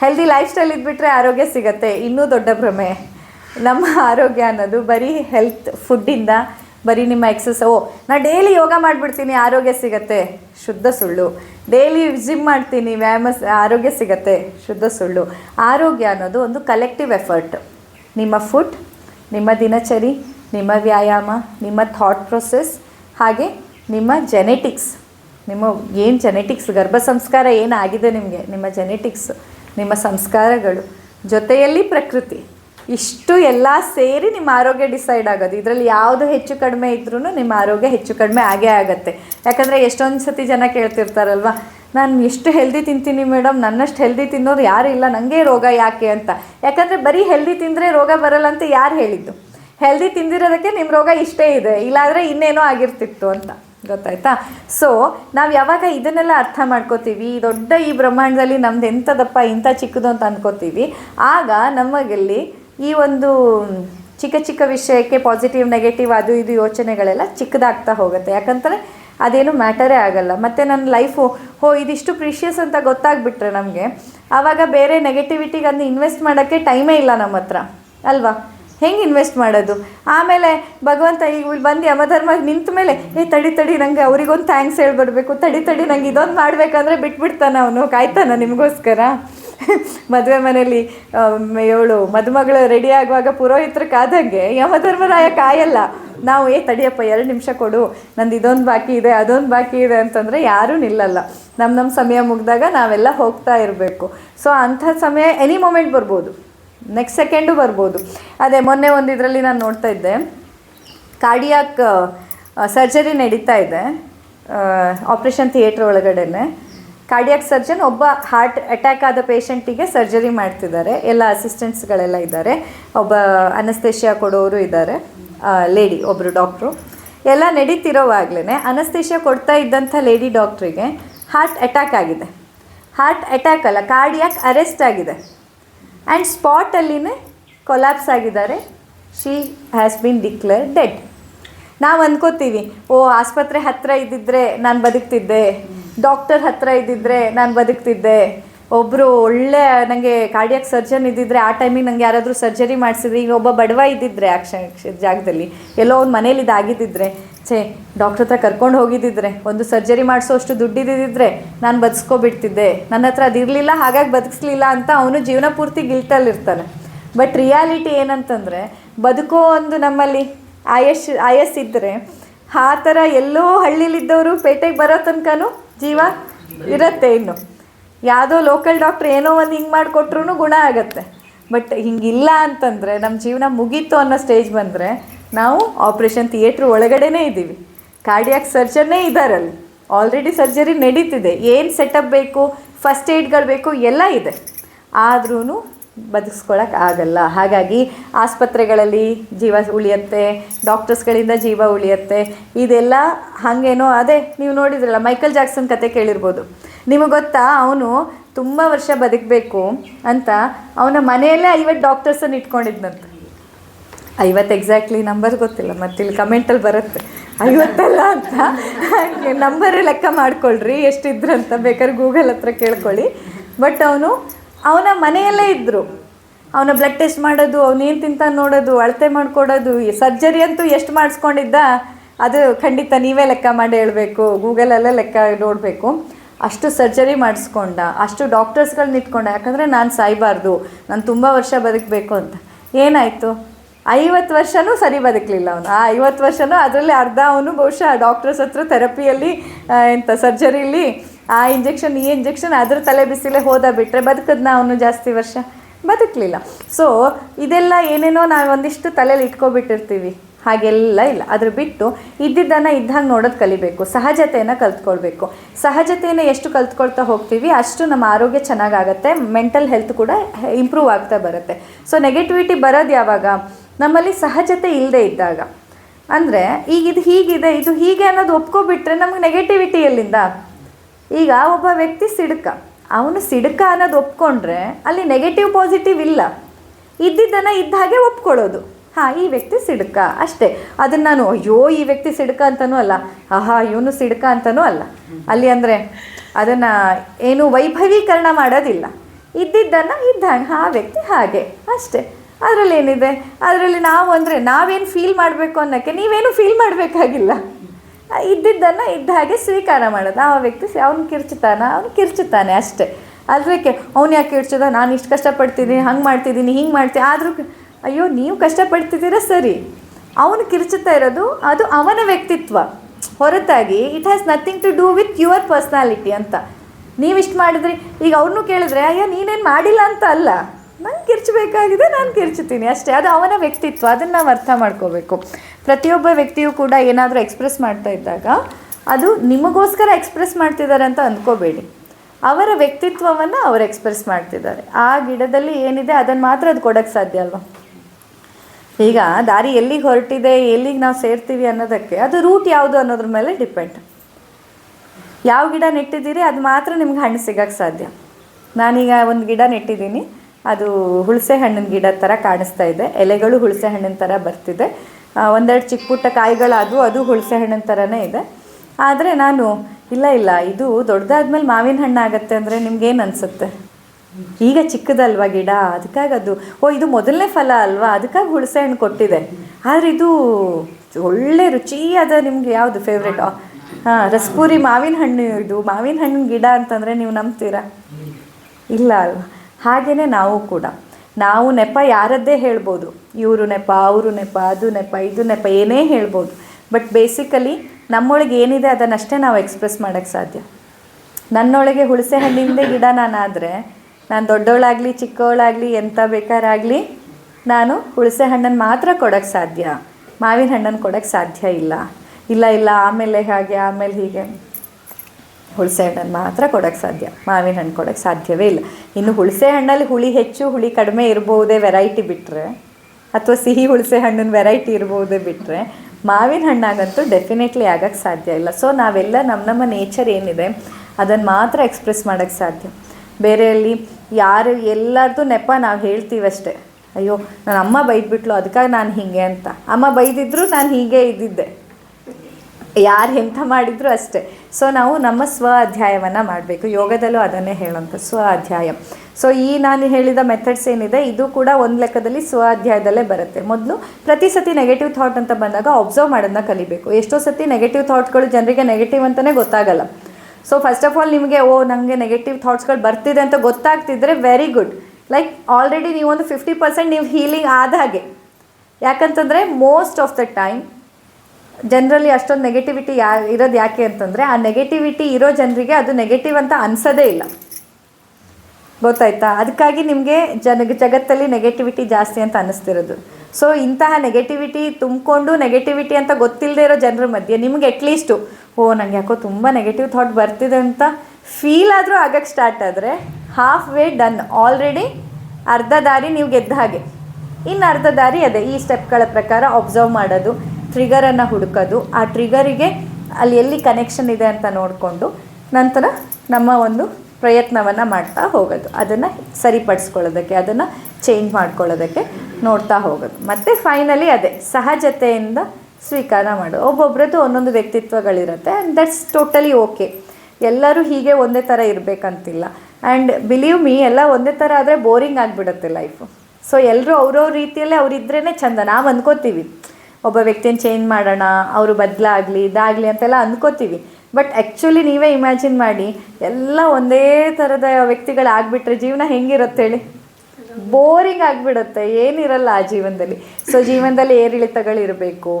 ಹೆಲ್ದಿ ಲೈಫ್ ಸ್ಟೈಲ್ ಇದ್ಬಿಟ್ರೆ ಆರೋಗ್ಯ ಸಿಗತ್ತೆ, ಇನ್ನೂ ದೊಡ್ಡ ಭ್ರಮೆ. ನಮ್ಮ ಆರೋಗ್ಯ ಅನ್ನೋದು ಬರೀ ಹೆಲ್ತ್ ಫುಡ್ಡಿಂದ ಬರೀ ನಿಮ್ಮ ಎಕ್ಸಸ್ ಓ, ನಾ ಡೈಲಿ ಯೋಗ ಮಾಡಿಬಿಡ್ತೀನಿ, ಆರೋಗ್ಯ ಸಿಗತ್ತೆ, ಶುದ್ಧ ಸುಳ್ಳು. ಡೈಲಿ ಜಿಮ್ ಮಾಡ್ತೀನಿ, ವ್ಯಾಯಾಮ ಆರೋಗ್ಯ ಸಿಗತ್ತೆ, ಶುದ್ಧ ಸುಳ್ಳು. ಆರೋಗ್ಯ ಅನ್ನೋದು ಒಂದು ಕಲೆಕ್ಟಿವ್ ಎಫರ್ಟ್ ನಿಮ್ಮ ಫುಡ್ ನಿಮ್ಮ ದಿನಚರಿ, ನಿಮ್ಮ ವ್ಯಾಯಾಮ, ನಿಮ್ಮ ಥಾಟ್ ಪ್ರೊಸೆಸ್ ಹಾಗೆ ನಿಮ್ಮ ಜೆನೆಟಿಕ್ಸ್ ನಿಮ್ಮ ಏನು ಜೆನೆಟಿಕ್ಸ್ ಗರ್ಭ ಸಂಸ್ಕಾರ ಏನಾಗಿದೆ ನಿಮಗೆ? ನಿಮ್ಮ ಜೆನೆಟಿಕ್ಸ್ ನಿಮ್ಮ ಸಂಸ್ಕಾರಗಳು, ಜೊತೆಯಲ್ಲಿ ಪ್ರಕೃತಿ. ಇಷ್ಟು ಎಲ್ಲ ಸೇರಿ ನಿಮ್ಮ ಆರೋಗ್ಯ ಡಿಸೈಡ್ ಆಗೋದು. ಇದರಲ್ಲಿ ಯಾವುದು ಹೆಚ್ಚು ಕಡಿಮೆ ಇದ್ರೂ ನಿಮ್ಮ ಆರೋಗ್ಯ ಹೆಚ್ಚು ಕಡಿಮೆ ಆಗೇ ಆಗುತ್ತೆ. ಯಾಕಂದರೆ ಎಷ್ಟೊಂದು ಸತಿ ಜನ ಕೇಳ್ತಿರ್ತಾರಲ್ವ, ನಾನು ಎಷ್ಟು ಹೆಲ್ದಿ ತಿಂತೀನಿ ಮೇಡಮ್ ನನ್ನಷ್ಟು ಹೆಲ್ದಿ ತಿನ್ನೋರು ಯಾರು ಇಲ್ಲ ನನಗೆ ರೋಗ ಯಾಕೆ ಅಂತ. ಯಾಕಂದರೆ ಬರೀ ಹೆಲ್ದಿ ತಿಂದರೆ ರೋಗ ಬರಲ್ಲ ಅಂತ ಯಾರು ಹೇಳಿದ್ದು? ಹೆಲ್ದಿ ತಿಂದಿರೋದಕ್ಕೆ ನಿಮ್ಮ ರೋಗ ಇಷ್ಟೇ ಇದೆ, ಇಲ್ಲಾಂದರೆ ಇನ್ನೇನೋ ಆಗಿರ್ತಿತ್ತು ಅಂತ. ಗೊತ್ತಾಯ್ತಾ? ಸೊ ನಾವು ಯಾವಾಗ ಇದನ್ನೆಲ್ಲ ಅರ್ಥ ಮಾಡ್ಕೋತೀವಿ, ದೊಡ್ಡ ಈ ಬ್ರಹ್ಮಾಂಡದಲ್ಲಿ ನಮ್ದು ಎಂಥದಪ್ಪ ಇಂಥ ಚಿಕ್ಕದು ಅಂತ ಅನ್ಕೋತೀವಿ. ಆಗ ನಮಗಲ್ಲಿ ಈ ಒಂದು ಚಿಕ್ಕ ಚಿಕ್ಕ ವಿಷಯಕ್ಕೆ ಪಾಸಿಟಿವ್ ನೆಗೆಟಿವ್ ಅದು ಇದು ಯೋಚನೆಗಳೆಲ್ಲ ಚಿಕ್ಕದಾಗ್ತಾ ಹೋಗುತ್ತೆ. ಯಾಕಂದರೆ ಅದೇನು ಮ್ಯಾಟರೇ ಆಗಲ್ಲ. ಮತ್ತು ನನ್ನ ಲೈಫು ಹೋ ಇದಿಷ್ಟು ಪ್ರಿಷಿಯಸ್ ಅಂತ ಗೊತ್ತಾಗ್ಬಿಟ್ರೆ ನಮಗೆ ಆವಾಗ ಬೇರೆ ನೆಗೆಟಿವಿಟಿಗೆ ಅದನ್ನ ಇನ್ವೆಸ್ಟ್ ಮಾಡೋಕ್ಕೆ ಟೈಮೇ ಇಲ್ಲ ನಮ್ಮ ಹತ್ರ. ಅಲ್ವಾ? ಹೆಂಗೆ ಇನ್ವೆಸ್ಟ್ ಮಾಡೋದು? ಆಮೇಲೆ ಭಗವಂತ ಈಗ ಬಂದು ಯಮಧರ್ಮ ನಿಂತ ಮೇಲೆ, ಏ, ತಡಿ ತಡಿ ನನಗೆ ಅವ್ರಿಗೊಂದು ಥ್ಯಾಂಕ್ಸ್ ಹೇಳ್ಬಿಡ್ಬೇಕು. ತಡಿ ತಡಿ, ನಂಗೆ ಇದೊಂದು ಮಾಡಬೇಕಂದ್ರೆ ಬಿಟ್ಬಿಡ್ತಾನೆ ಅವನು. ಕಾಯ್ತಾನ ನಿಮಗೋಸ್ಕರ? ಮದುವೆ ಮನೆಯಲ್ಲಿ ಇವಳು ಮದುಮಗಳು ರೆಡಿ ಆಗುವಾಗ ಪುರೋಹಿತರು ಕಾದಂಗೆ ಯಮಧರ್ಮರಾಯ ಕಾಯಲ್ಲ. ನಾವು, ಏ ತಡಿಯಪ್ಪ, ಎರಡು ನಿಮಿಷ ಕೊಡು. ನಂದು ಇದೊಂದು ಬಾಕಿ ಇದೆ, ಅದೊಂದು ಬಾಕಿ ಇದೆ ಅಂತಂದರೆ ಯಾರೂ ನಿಲ್ಲಲ್ಲ. ನಮ್ಮ ನಮ್ಮ ಸಮಯ ಮುಗಿದಾಗ ನಾವೆಲ್ಲ ಹೋಗ್ತಾ ಇರಬೇಕು. ಸೊ ಅಂಥ ಸಮಯ ಎನಿ ಮೊಮೆಂಟ್ ಬರ್ಬೋದು. ನೆಕ್ಸ್ಟ್ ಸೆಕೆಂಡು ಬರ್ಬೋದು. ಅದೇ, ಮೊನ್ನೆ ಒಂದು ಇದರಲ್ಲಿ ನಾನು ನೋಡ್ತಾ ಇದ್ದೆ. ಕಾರ್ಡಿಯಾಕ್ ಸರ್ಜರಿ ನಡೀತಾ ಇದೆ. ಆಪ್ರೇಷನ್ ಥಿಯೇಟ್ರ್ ಒಳಗಡೆನೆ. ಕಾರ್ಡಿಯಾಕ್ ಸರ್ಜನ್ ಒಬ್ಬ ಹಾರ್ಟ್ ಅಟ್ಯಾಕ್ ಆದ ಪೇಷಂಟಿಗೆ ಸರ್ಜರಿ ಮಾಡ್ತಿದ್ದಾರೆ. ಎಲ್ಲ ಅಸಿಸ್ಟೆಂಟ್ಸ್ಗಳೆಲ್ಲ ಇದ್ದಾರೆ. ಒಬ್ಬ ಅನಸ್ತೇಷಿಯಾ ಕೊಡೋರು ಇದ್ದಾರೆ. ಲೇಡಿ ಒಬ್ಬರು ಡಾಕ್ಟ್ರು ಎಲ್ಲ ನಡೀತಿರೋವಾಗ್ಲೇ ಅನಸ್ತೇಷಿಯಾ ಕೊಡ್ತಾ ಇದ್ದಂಥ ಲೇಡಿ ಡಾಕ್ಟ್ರಿಗೆ ಹಾರ್ಟ್ ಅಟ್ಯಾಕ್ ಆಗಿದೆ. ಹಾರ್ಟ್ ಅಟ್ಯಾಕ್ ಅಲ್ಲ ಕಾರ್ಡಿಯಾಕ್ ಅರೆಸ್ಟ್ ಆಗಿದೆ. ಆ್ಯಂಡ್ ಸ್ಪಾಟಲ್ಲಿನೇ ಕೊಲ್ಯಾಪ್ಸ್ ಆಗಿದ್ದಾರೆ. She has been declare dead ನಾವು ಅಂದ್ಕೋತೀವಿ ಓ, ಆಸ್ಪತ್ರೆ ಹತ್ತಿರ ಇದ್ದಿದ್ರೆ ನಾನು ಬದುಕ್ತಿದ್ದೆ. ಡಾಕ್ಟರ್ ಹತ್ರ ಇದ್ದಿದ್ರೆ ನಾನು ಬದುಕ್ತಿದ್ದೆ. ಒಬ್ಬರು ಒಳ್ಳೆ ನನಗೆ ಕಾರ್ಡಿಯಾಕ್ ಸರ್ಜನ್ ಇದ್ದಿದ್ರೆ ಆ ಟೈಮಿಗೆ ನಂಗೆ ಯಾರಾದರೂ ಸರ್ಜರಿ ಮಾಡಿಸಿದ್ರೆ, ಈಗ ಒಬ್ಬ ಬಡವ ಇದ್ದಿದ್ರೆ ಆ ಜಾಗದಲ್ಲಿ. ಎಲ್ಲೋ ಒಂದು ಮನೇಲಿ ಇದಾಗಿದ್ದಿದ್ರೆ, ಛೇ ಡಾಕ್ಟ್ರ್ ಹತ್ರ ಕರ್ಕೊಂಡು ಹೋಗಿದ್ದಿದ್ರೆ, ಒಂದು ಸರ್ಜರಿ ಮಾಡಿಸೋ ಅಷ್ಟು ದುಡ್ಡಿದ್ದಿದ್ರೆ ನಾನು ಬದುಸ್ಕೊಬಿಡ್ತಿದ್ದೆ. ನನ್ನ ಹತ್ರ ಅದಿರಲಿಲ್ಲ ಹಾಗಾಗಿ ಬದುಕಿಸ್ಲಿಲ್ಲ ಅಂತ ಅವನು ಜೀವನ ಪೂರ್ತಿ ಗಿಲ್ಟಲ್ಲಿರ್ತಾನೆ ಬಟ್ ರಿಯಾಲಿಟಿ ಏನಂತಂದರೆ, ಬದುಕೋ ಒಂದು ನಮ್ಮಲ್ಲಿ ಆಯಸ್ ಆಯಸ್ ಇದ್ದರೆ ಆ ಥರ ಎಲ್ಲೋ ಹಳ್ಳಿಲಿದ್ದವರು ಪೇಟೆಗೆ ಬರೋ ತನಕನೂ ಜೀವ ಇರುತ್ತೆ ಇನ್ನು. ಯಾವುದೋ ಲೋಕಲ್ ಡಾಕ್ಟ್ರ್ ಏನೋ ಒಂದು ಹಿಂಗೆ ಮಾಡಿಕೊಟ್ರು ಗುಣ ಆಗುತ್ತೆ. ಬಟ್ ಹಿಂಗಿಲ್ಲ ಅಂತಂದರೆ ನಮ್ಮ ಜೀವನ ಮುಗೀತು ಅನ್ನೋ ಸ್ಟೇಜ್ ಬಂದರೆ, ನಾವು ಆಪ್ರೇಷನ್ ಥಿಯೇಟ್ರ್ ಒಳಗಡೆನೇ ಇದ್ದೀವಿ. ಕಾರ್ಡಿಯಾಕ್ ಸರ್ಜನ್ನೇ ಇದ್ದಾರಲ್ಲಿ ಆಲ್ರೆಡಿ ಸರ್ಜರಿ ನಡೀತಿದೆ. ಏನು ಸೆಟಪ್ ಬೇಕು ಫಸ್ಟ್ ಏಡ್ಗಳು ಬೇಕು, ಎಲ್ಲ ಇದೆ. ಆದ್ರೂ ಬದುಕಿಸ್ಕೊಳಕ್ಕೆ ಆಗಲ್ಲ. ಹಾಗಾಗಿ ಆಸ್ಪತ್ರೆಗಳಲ್ಲಿ ಜೀವ ಉಳಿಯುತ್ತೆ, ಡಾಕ್ಟರ್ಸ್ಗಳಿಂದ ಜೀವ ಉಳಿಯುತ್ತೆ. ಇದೆಲ್ಲ ಹಾಗೇನೋ, ಅದೇ ನೀವು ನೋಡಿದ್ರಲ್ಲ, ಮೈಕಲ್ ಜಾಕ್ಸನ್ ಕತೆ ಕೇಳಿರ್ಬೋದು. ನಿಮಗೆ ಗೊತ್ತಾ, ಅವನು ತುಂಬ ವರ್ಷ ಬದುಕಬೇಕು ಅಂತ ಅವನ ಮನೆಯಲ್ಲೇ ಐವತ್ತು ಡಾಕ್ಟರ್ಸನ್ನು ಇಟ್ಕೊಂಡಿದ್ನಂತೆ. ಐವತ್ತು ಎಕ್ಸಾಕ್ಟ್ಲಿ ನಂಬರ್ ಗೊತ್ತಿಲ್ಲ, ಮತ್ತೆ ಇಲ್ಲಿ ಕಮೆಂಟಲ್ಲಿ ಬರುತ್ತೆ. ಐವತ್ತಲ್ಲ ಅಂತ. ನಂಬರ್ ಲೆಕ್ಕ ಮಾಡ್ಕೊಳ್ರಿ, ಎಷ್ಟಿದ್ರಂತ ಬೇಕಾದ್ರೆ ಗೂಗಲ್ ಹತ್ರ ಕೇಳ್ಕೊಳ್ಳಿ. ಬಟ್ ಅವನು ಅವನ ಮನೆಯಲ್ಲೇ ಇದ್ದರು ಅವನ ಬ್ಲಡ್ ಟೆಸ್ಟ್ ಮಾಡೋದು ಅವನೇನು ತಿಂತ ನೋಡೋದು, ಅಳತೆ ಮಾಡ್ಕೊಡೋದು ಸರ್ಜರಿ ಅಂತೂ ಎಷ್ಟು ಮಾಡಿಸ್ಕೊಂಡಿದ್ದ, ಅದು ಖಂಡಿತ ನೀವೇ ಲೆಕ್ಕ ಮಾಡಿ ಹೇಳಬೇಕು ಗೂಗಲಲ್ಲೇ ಲೆಕ್ಕ ನೋಡಬೇಕು. ಅಷ್ಟು ಸರ್ಜರಿ ಮಾಡಿಸ್ಕೊಂಡ, ಅಷ್ಟು ಡಾಕ್ಟರ್ಸ್ಗಳು ಇಟ್ಕೊಂಡ ಯಾಕಂದರೆ ನಾನು ಸಾಯಬಾರ್ದು, ನಾನು ತುಂಬ ವರ್ಷ ಬದುಕಬೇಕು ಅಂತ. ಏನಾಯಿತು? ಐವತ್ತು ವರ್ಷನೂ ಸರಿ ಬದುಕಲಿಲ್ಲ ಅವನು. ಆ ಐವತ್ತು ವರ್ಷನೂ ಅದರಲ್ಲಿ ಅರ್ಧ ಅವನು ಬಹುಶಃ ಡಾಕ್ಟರ್ಸ್ ಹತ್ರ ಥೆರಪಿಯಲ್ಲಿ ಎಂಥ ಸರ್ಜರಿಲಿ ಆ ಇಂಜೆಕ್ಷನ್ ಈ ಇಂಜೆಕ್ಷನ್ ಅದ್ರ ತಲೆ ಬಿಸಿಲೇ ಹೋದ ಬಿಟ್ಟರೆ ಬದುಕದ್ನ ಅವನು ಜಾಸ್ತಿ ವರ್ಷ? ಬದುಕಲಿಲ್ಲ. ಸೊ ಇದೆಲ್ಲ ಏನೇನೋ ನಾವು ಒಂದಿಷ್ಟು ತಲೆಯಲ್ಲಿ ಇಟ್ಕೊಬಿಟ್ಟಿರ್ತೀವಿ. ಹಾಗೆಲ್ಲ ಇಲ್ಲ. ಅದ್ರ ಬಿಟ್ಟು ಇದ್ದಿದ್ದನ್ನು ಇದ್ದಂಗೆ ನೋಡೋದು ಕಲಿಬೇಕು. ಸಹಜತೆಯನ್ನು ಕಲ್ತ್ಕೊಳ್ಬೇಕು. ಸಹಜತೆಯನ್ನು ಎಷ್ಟು ಕಲ್ತ್ಕೊಳ್ತಾ ಹೋಗ್ತೀವಿ, ಅಷ್ಟು ನಮ್ಮ ಆರೋಗ್ಯ ಚೆನ್ನಾಗಾಗತ್ತೆ ಮೆಂಟಲ್ ಹೆಲ್ತ್ ಕೂಡ ಇಂಪ್ರೂವ್ ಆಗ್ತಾ ಬರುತ್ತೆ. ಸೊ ನೆಗೆಟಿವಿಟಿ ಬರೋದು ಯಾವಾಗ? ನಮ್ಮಲ್ಲಿ ಸಹಜತೆ ಇಲ್ಲದೆ ಇದ್ದಾಗ. ಅಂದರೆ, ಈಗ ಇದು ಹೀಗಿದೆ, ಇದು ಹೀಗೆ ಅನ್ನೋದು ಒಪ್ಕೊಬಿಟ್ರೆ ನಮಗೆ ನೆಗೆಟಿವಿಟಿ ಎಲ್ಲಿಂದ? ಈಗ ಒಬ್ಬ ವ್ಯಕ್ತಿ ಸಿಡುಕ. ಅವನು ಸಿಡುಕ ಅನ್ನೋದು ಒಪ್ಕೊಂಡ್ರೆ ಅಲ್ಲಿ ನೆಗೆಟಿವ್ ಪಾಸಿಟಿವ್ ಇಲ್ಲ. ಇದ್ದಿದ್ದನ್ನು ಇದ್ದ ಹಾಗೆ ಒಪ್ಕೊಳ್ಳೋದು. ಹಾಂ, ಈ ವ್ಯಕ್ತಿ ಸಿಡುಕ ಅಷ್ಟೇ. ಅದನ್ನು ನಾನು, ಅಯ್ಯೋ, ಈ ವ್ಯಕ್ತಿ ಸಿಡುಕ ಅಂತನೂ ಅಲ್ಲ. ಆಹಾ, ಇವನು ಸಿಡುಕ ಅಂತನೂ ಅಲ್ಲ. ಅಲ್ಲಿ ಅಂದರೆ ಅದನ್ನು ಏನು ವೈಭವೀಕರಣ ಮಾಡೋದಿಲ್ಲ. ಇದ್ದಿದ್ದನ್ನು ಇದ್ದಂಗೆ ಆ ವ್ಯಕ್ತಿ ಹಾಗೆ, ಅಷ್ಟೇ. ಅದರಲ್ಲಿ ಏನಿದೆ? ಅದರಲ್ಲಿ ನಾವು ಅಂದರೆ ನಾವೇನು ಫೀಲ್ ಮಾಡಬೇಕು ಅನ್ನೋಕ್ಕೆ ನೀವೇನು ಫೀಲ್ ಮಾಡಬೇಕಾಗಿಲ್ಲ. ಇದ್ದಿದ್ದನ್ನು ಇದ್ದ ಹಾಗೆ ಸ್ವೀಕಾರ ಮಾಡೋದು. ಆ ವ್ಯಕ್ತಿ ಅವನು ಕಿರ್ಚುತ್ತಾನ, ಅವನು ಕಿರ್ಚುತ್ತಾನೆ ಅಷ್ಟೇ. ಅದಕ್ಕೆ ಅವ್ನು ಯಾಕೆ ಕಿರ್ಚದ? ನಾನು ಇಷ್ಟು ಕಷ್ಟಪಡ್ತಿದ್ದೀನಿ ಹಂಗೆ ಮಾಡ್ತಿದ್ದೀನಿ ಹಿಂಗೆ ಮಾಡ್ತೀನಿ ಆದರೂ ಅಯ್ಯೋ, ನೀವು ಕಷ್ಟಪಡ್ತಿದ್ದೀರ? ಸರಿ. ಅವನು ಕಿರ್ಚುತ್ತಾ ಇರೋದು ಅದು ಅವನ ವ್ಯಕ್ತಿತ್ವ. ಹೊರತಾಗಿ it has nothing to do with your personality ಅಂತ. ನೀವಿಷ್ಟು ಮಾಡಿದ್ರಿ. ಈಗ ಅವ್ರನ್ನೂ ಕೇಳಿದ್ರೆ, ಅಯ್ಯೋ, ನೀನೇನು ಮಾಡಿಲ್ಲ ಅಂತ ಅಲ್ಲ. ನಂಗೆ ಕಿರ್ಚಬೇಕಾಗಿದೆ, ನಾನು ಕಿರ್ಚುತ್ತೀನಿ ಅಷ್ಟೇ, ಅದು ಅವನ ವ್ಯಕ್ತಿತ್ವ, ಅದನ್ನು ನಾವು ಅರ್ಥ ಮಾಡ್ಕೋಬೇಕು. ಪ್ರತಿಯೊಬ್ಬ ವ್ಯಕ್ತಿಯು ಕೂಡ ಏನಾದರೂ ಎಕ್ಸ್ಪ್ರೆಸ್ ಮಾಡ್ತಾ ಇದ್ದಾಗ, ಅದು ನಿಮಗೋಸ್ಕರ ಎಕ್ಸ್ಪ್ರೆಸ್ ಮಾಡ್ತಿದ್ದಾರೆ ಅಂತ ಅಂದ್ಕೋಬೇಡಿ. ಅವರ ವ್ಯಕ್ತಿತ್ವವನ್ನು ಅವರು ಎಕ್ಸ್ಪ್ರೆಸ್ ಮಾಡ್ತಿದ್ದಾರೆ. ಆ ಗಿಡದಲ್ಲಿ ಏನಿದೆ ಅದನ್ನು ಮಾತ್ರ ಅದು ಕೊಡೋಕ್ಕೆ ಸಾಧ್ಯ ಅಲ್ವಾ? ಈಗ ದಾರಿ ಎಲ್ಲಿಗೆ ಹೊರಟಿದೆ, ಎಲ್ಲಿಗೆ ನಾವು ಸೇರ್ತೀವಿ ಅನ್ನೋದಕ್ಕೆ ಅದು ರೂಟ್ ಯಾವುದು ಅನ್ನೋದ್ರ ಮೇಲೆ ಡಿಪೆಂಡ್ ಯಾವ ಗಿಡ ನೆಟ್ಟಿದ್ದೀರಿ, ಅದು ಮಾತ್ರ ನಿಮ್ಗೆ ಹಣ್ಣು ಸಿಗೋಕ್ಕೆ ಸಾಧ್ಯ. ನಾನೀಗ ಒಂದು ಗಿಡ ನೆಟ್ಟಿದ್ದೀನಿ. ಅದು ಹುಳಸೆ ಹಣ್ಣಿನ ಗಿಡ ಥರ ಕಾಣಿಸ್ತಾ ಇದೆ. ಎಲೆಗಳು ಹುಳಸೆ ಹಣ್ಣಿನ ಥರ ಬರ್ತಿದೆ ಒಂದೆರಡು ಚಿಕ್ಕ ಪುಟ್ಟ ಕಾಯಿಗಳಾದವು, ಅದು ಹುಳಸೆ ಹಣ್ಣಿನ ಥರನೇ ಇದೆ. ಆದರೆ ನಾನು, ಇಲ್ಲ ಇಲ್ಲ, ಇದು ದೊಡ್ಡದಾದ್ಮೇಲೆ ಮಾವಿನ ಹಣ್ಣು ಆಗುತ್ತೆ ಅಂದರೆ ನಿಮ್ಗೇನು ಅನಿಸುತ್ತೆ? ಈಗ ಚಿಕ್ಕದಲ್ವಾ ಗಿಡ? ಅದಕ್ಕಾಗಿ ಅದು, ಓ, ಇದು ಮೊದಲನೇ ಫಲ ಅಲ್ವಾ? ಅದಕ್ಕಾಗಿ ಹುಳಸೆ ಹಣ್ಣು ಕೊಟ್ಟಿದೆ. ಆದರೆ ಇದು ಒಳ್ಳೆ ರುಚಿಯಾದ ನಿಮ್ಗೆ ಯಾವುದು ಫೇವ್ರೇಟ್ ಹಾಂ, ರಸ್ಪೂರಿ ಮಾವಿನ ಹಣ್ಣು ಇದು. ಮಾವಿನ ಹಣ್ಣಿನ ಗಿಡ ಅಂತಂದರೆ ನೀವು ನಂಬ್ತೀರಾ? ಇಲ್ಲ, ಅಲ್ವಾ? ಹಾಗೆಯೇ ನಾವು ಕೂಡ. ನಾವು ನೆಪ ಯಾರದ್ದೇ ಹೇಳ್ಬೋದು. ಇವರು ನೆಪ, ಅವರು ನೆಪ, ಅದು ನೆಪ, ಇದು ನೆಪ ಏನೇ ಹೇಳ್ಬೋದು. ಬಟ್ ಬೇಸಿಕಲಿ ನಮ್ಮೊಳಗೆ ಏನಿದೆ ಅದನ್ನಷ್ಟೇ ನಾವು ಎಕ್ಸ್ಪ್ರೆಸ್ ಮಾಡೋಕ್ಕೆ ಸಾಧ್ಯ. ನನ್ನೊಳಗೆ ಹುಣಸೆ ಹಣ್ಣಿಂದ ಗಿಡ ನಾನಾದರೆ ನಾನು ದೊಡ್ಡವಳಾಗಲಿ ಚಿಕ್ಕವಳಾಗಲಿ ಎಂಥ ಬೇಕಾರಾಗಲಿ ನಾನು ಹುಣಸೆ ಹಣ್ಣನ್ನು ಮಾತ್ರ ಕೊಡೋಕ್ಕೆ ಸಾಧ್ಯ. ಮಾವಿನ ಹಣ್ಣನ್ನು ಕೊಡೋಕ್ಕೆ ಸಾಧ್ಯ ಇಲ್ಲ. ಇಲ್ಲ ಇಲ್ಲ, ಆಮೇಲೆ ಹಾಗೆ, ಆಮೇಲೆ ಹೀಗೆ. ಹುಣಸೆ ಹಣ್ಣನ್ನು ಮಾತ್ರ ಕೊಡೋಕ್ಕೆ ಸಾಧ್ಯ. ಮಾವಿನ ಹಣ್ಣು ಕೊಡೋಕ್ಕೆ ಸಾಧ್ಯವೇ ಇಲ್ಲ. ಇನ್ನು ಹುಳಸೆ ಹಣ್ಣಲ್ಲಿ ಹುಳಿ ಹೆಚ್ಚು, ಹುಳಿ ಕಡಿಮೆ ಇರ್ಬೋದೇ ವೆರೈಟಿ ಬಿಟ್ಟರೆ ಅಥವಾ ಸಿಹಿ ಹುಳಸೆ ಹಣ್ಣಿನ ವೆರೈಟಿ ಇರ್ಬೋದೇ ಬಿಟ್ಟರೆ ಮಾವಿನ ಹಣ್ಣಾಗಂತೂ ಡೆಫಿನೆಟ್ಲಿ ಆಗೋಕ್ಕೆ ಸಾಧ್ಯ ಇಲ್ಲ. ಸೊ ನಾವೆಲ್ಲ ನಮ್ಮ ನಮ್ಮ ನೇಚರ್ ಏನಿದೆ, ಅದನ್ನು ಮಾತ್ರ ಎಕ್ಸ್ಪ್ರೆಸ್ ಮಾಡೋಕ್ಕೆ ಸಾಧ್ಯ. ಬೇರೆಯಲ್ಲಿ ಯಾರು ಎಲ್ಲರದ್ದು ನೆಪ ನಾವು ಹೇಳ್ತೀವಷ್ಟೇ ಅಯ್ಯೋ, ನನ್ನ ಅಮ್ಮ ಬೈದ್ಬಿಟ್ಲು ಅದಕ್ಕಾಗಿ ನಾನು ಹೀಗೆ ಅಂತ. ಅಮ್ಮ ಬೈದಿದ್ರು, ನಾನು ಹೀಗೆ ಇದ್ದಿದ್ದೆ. ಯಾರು ಎಂಥ ಮಾಡಿದ್ರು ಅಷ್ಟೇ. ಸೊ ನಾವು ನಮ್ಮ ಸ್ವ ಅಧ್ಯಾಯವನ್ನು ಮಾಡಬೇಕು. ಯೋಗದಲ್ಲೂ ಅದನ್ನೇ ಹೇಳೋಂಥ ಸ್ವ ಅಧ್ಯಾಯ. ಸೊ ಈ ನಾನು ಹೇಳಿದ ಮೆಥಡ್ಸ್ ಏನಿದೆ, ಇದು ಕೂಡ ಒಂದು ಲೆಕ್ಕದಲ್ಲಿ ಸ್ವ ಅಧ್ಯಾಯದಲ್ಲೇ ಬರುತ್ತೆ. ಮೊದಲು ಪ್ರತಿ ಸತಿ ನೆಗೆಟಿವ್ ಥಾಟ್ ಅಂತ ಬಂದಾಗ ಅಬ್ಸರ್ವ್ ಮಾಡೋದನ್ನ ಕಲಿಬೇಕು. ಎಷ್ಟೋ ಸತಿ ನೆಗೆಟಿವ್ ಥಾಟ್ಗಳು ಜನರಿಗೆ ನೆಗೆಟಿವ್ ಅಂತಲೇ ಗೊತ್ತಾಗಲ್ಲ. ಸೊ ಫಸ್ಟ್ ಆಫ್ ಆಲ್ ನಿಮಗೆ, ಓ ನನಗೆ ನೆಗೆಟಿವ್ ಥಾಟ್ಸ್ಗಳು ಬರ್ತಿದೆ ಅಂತ ಗೊತ್ತಾಗ್ತಿದ್ರೆ ವೆರಿ ಗುಡ್ ಲೈಕ್ ಆಲ್ರೆಡಿ ನೀವೊಂದು ಫಿಫ್ಟಿ ಪರ್ಸೆಂಟ್ ನೀವು ಹೀಲಿಂಗ್ ಆದ ಹಾಗೆ. ಯಾಕಂತಂದರೆ most of the time generally ಅಷ್ಟೊಂದು ನೆಗೆಟಿವಿಟಿ ಯಾ, ಇರೋದು ಯಾಕೆ ಅಂತಂದರೆ ಆ ನೆಗೆಟಿವಿಟಿ ಇರೋ ಜನರಿಗೆ ಅದು ನೆಗೆಟಿವ್ ಅಂತ ಅನ್ಸೋದೇ ಇಲ್ಲ. ಗೊತ್ತಾಯ್ತಾ? ಅದಕ್ಕಾಗಿ ನಿಮಗೆ ಜನ, ಜಗತ್ತಲ್ಲಿ ನೆಗೆಟಿವಿಟಿ ಜಾಸ್ತಿ ಅಂತ ಅನ್ನಿಸ್ತಿರೋದು ಸೊ ಇಂತಹ ನೆಗೆಟಿವಿಟಿ ತುಂಬಿಕೊಂಡು ನೆಗೆಟಿವಿಟಿ ಅಂತ ಗೊತ್ತಿಲ್ಲದೆ ಇರೋ ಜನರ ಮಧ್ಯೆ ನಿಮ್ಗೆ ಅಟ್ಲೀಸ್ಟು ಓ ನನಗೆ ಯಾಕೋ ತುಂಬ ನೆಗೆಟಿವ್ ಥಾಟ್ ಬರ್ತಿದೆ ಅಂತ ಫೀಲ್ ಆದರೂ ಆಗಕ್ಕೆ ಸ್ಟಾರ್ಟ್ ಆದರೆ ಹಾಫ್ ವೇ ಡನ್ ಆಲ್ರೆಡಿ ಅರ್ಧ ದಾರಿ ನೀವು ಗೆದ್ದ ಹಾಗೆ. ಇನ್ನು ಅರ್ಧ ದಾರಿ ಅದೇ, ಈ ಸ್ಟೆಪ್ಗಳ ಪ್ರಕಾರ ಅಬ್ಸರ್ವ್ ಮಾಡೋದು. ಟ್ರಿಗರನ್ನು ಹುಡುಕೋದು. ಆ ಟ್ರಿಗರಿಗೆ ಅಲ್ಲಿ ಎಲ್ಲಿ ಕನೆಕ್ಷನ್ ಇದೆ ಅಂತ ನೋಡಿಕೊಂಡು ನಂತರ ನಮ್ಮ ಒಂದು ಪ್ರಯತ್ನವನ್ನು ಮಾಡ್ತಾ ಹೋಗೋದು. ಅದನ್ನು ಸರಿಪಡಿಸ್ಕೊಳ್ಳೋದಕ್ಕೆ, ಅದನ್ನು ಚೇಂಜ್ ಮಾಡ್ಕೊಳ್ಳೋದಕ್ಕೆ ನೋಡ್ತಾ ಹೋಗೋದು. ಮತ್ತು ಫೈನಲಿ ಅದೇ, ಸಹಜತೆಯಿಂದ ಸ್ವೀಕಾರ ಮಾಡೋದು ಒಬ್ಬೊಬ್ರದ್ದು ಒಂದೊಂದು ವ್ಯಕ್ತಿತ್ವಗಳಿರುತ್ತೆ ಆ್ಯಂಡ್ ದಟ್ಸ್ ಟೋಟಲಿ ಓಕೆ ಎಲ್ಲರೂ ಹೀಗೆ ಒಂದೇ ಥರ ಇರಬೇಕಂತಿಲ್ಲ. ಆ್ಯಂಡ್ ಬಿಲೀವ್ ಮೀ ಎಲ್ಲ ಒಂದೇ ಥರ ಆದರೆ ಬೋರಿಂಗ್ ಆಗಿಬಿಡುತ್ತೆ ಲೈಫು ಸೊ ಎಲ್ಲರೂ ಅವ್ರವ್ರ ರೀತಿಯಲ್ಲೇ ಅವರಿದ್ರೇ ಚಂದ. ನಾವು ಅಂದ್ಕೋತೀವಿ. ಒಬ್ಬ ವ್ಯಕ್ತಿನ ಚೇಂಜ್ ಮಾಡೋಣ, ಅವರು ಬದಲಾಗಲಿ, ಇದಾಗಲಿ ಅಂತೆಲ್ಲ ಅಂದ್ಕೋತೀವಿ ಬಟ್ ಆ್ಯಕ್ಚುಲಿ ನೀವೇ ಇಮ್ಯಾಜಿನ್ ಮಾಡಿ, ಎಲ್ಲ ಒಂದೇ ಥರದ ವ್ಯಕ್ತಿಗಳಾಗ್ಬಿಟ್ರೆ ಜೀವನ ಹೆಂಗಿರುತ್ತೆ ಹೇಳಿ? ಬೋರಿಂಗ್ ಆಗಿಬಿಡುತ್ತೆ, ಏನಿರಲ್ಲ ಆ ಜೀವನದಲ್ಲಿ. ಸೊ ಜೀವನದಲ್ಲಿ ಏರಿಳಿತಗಳಿರಬೇಕು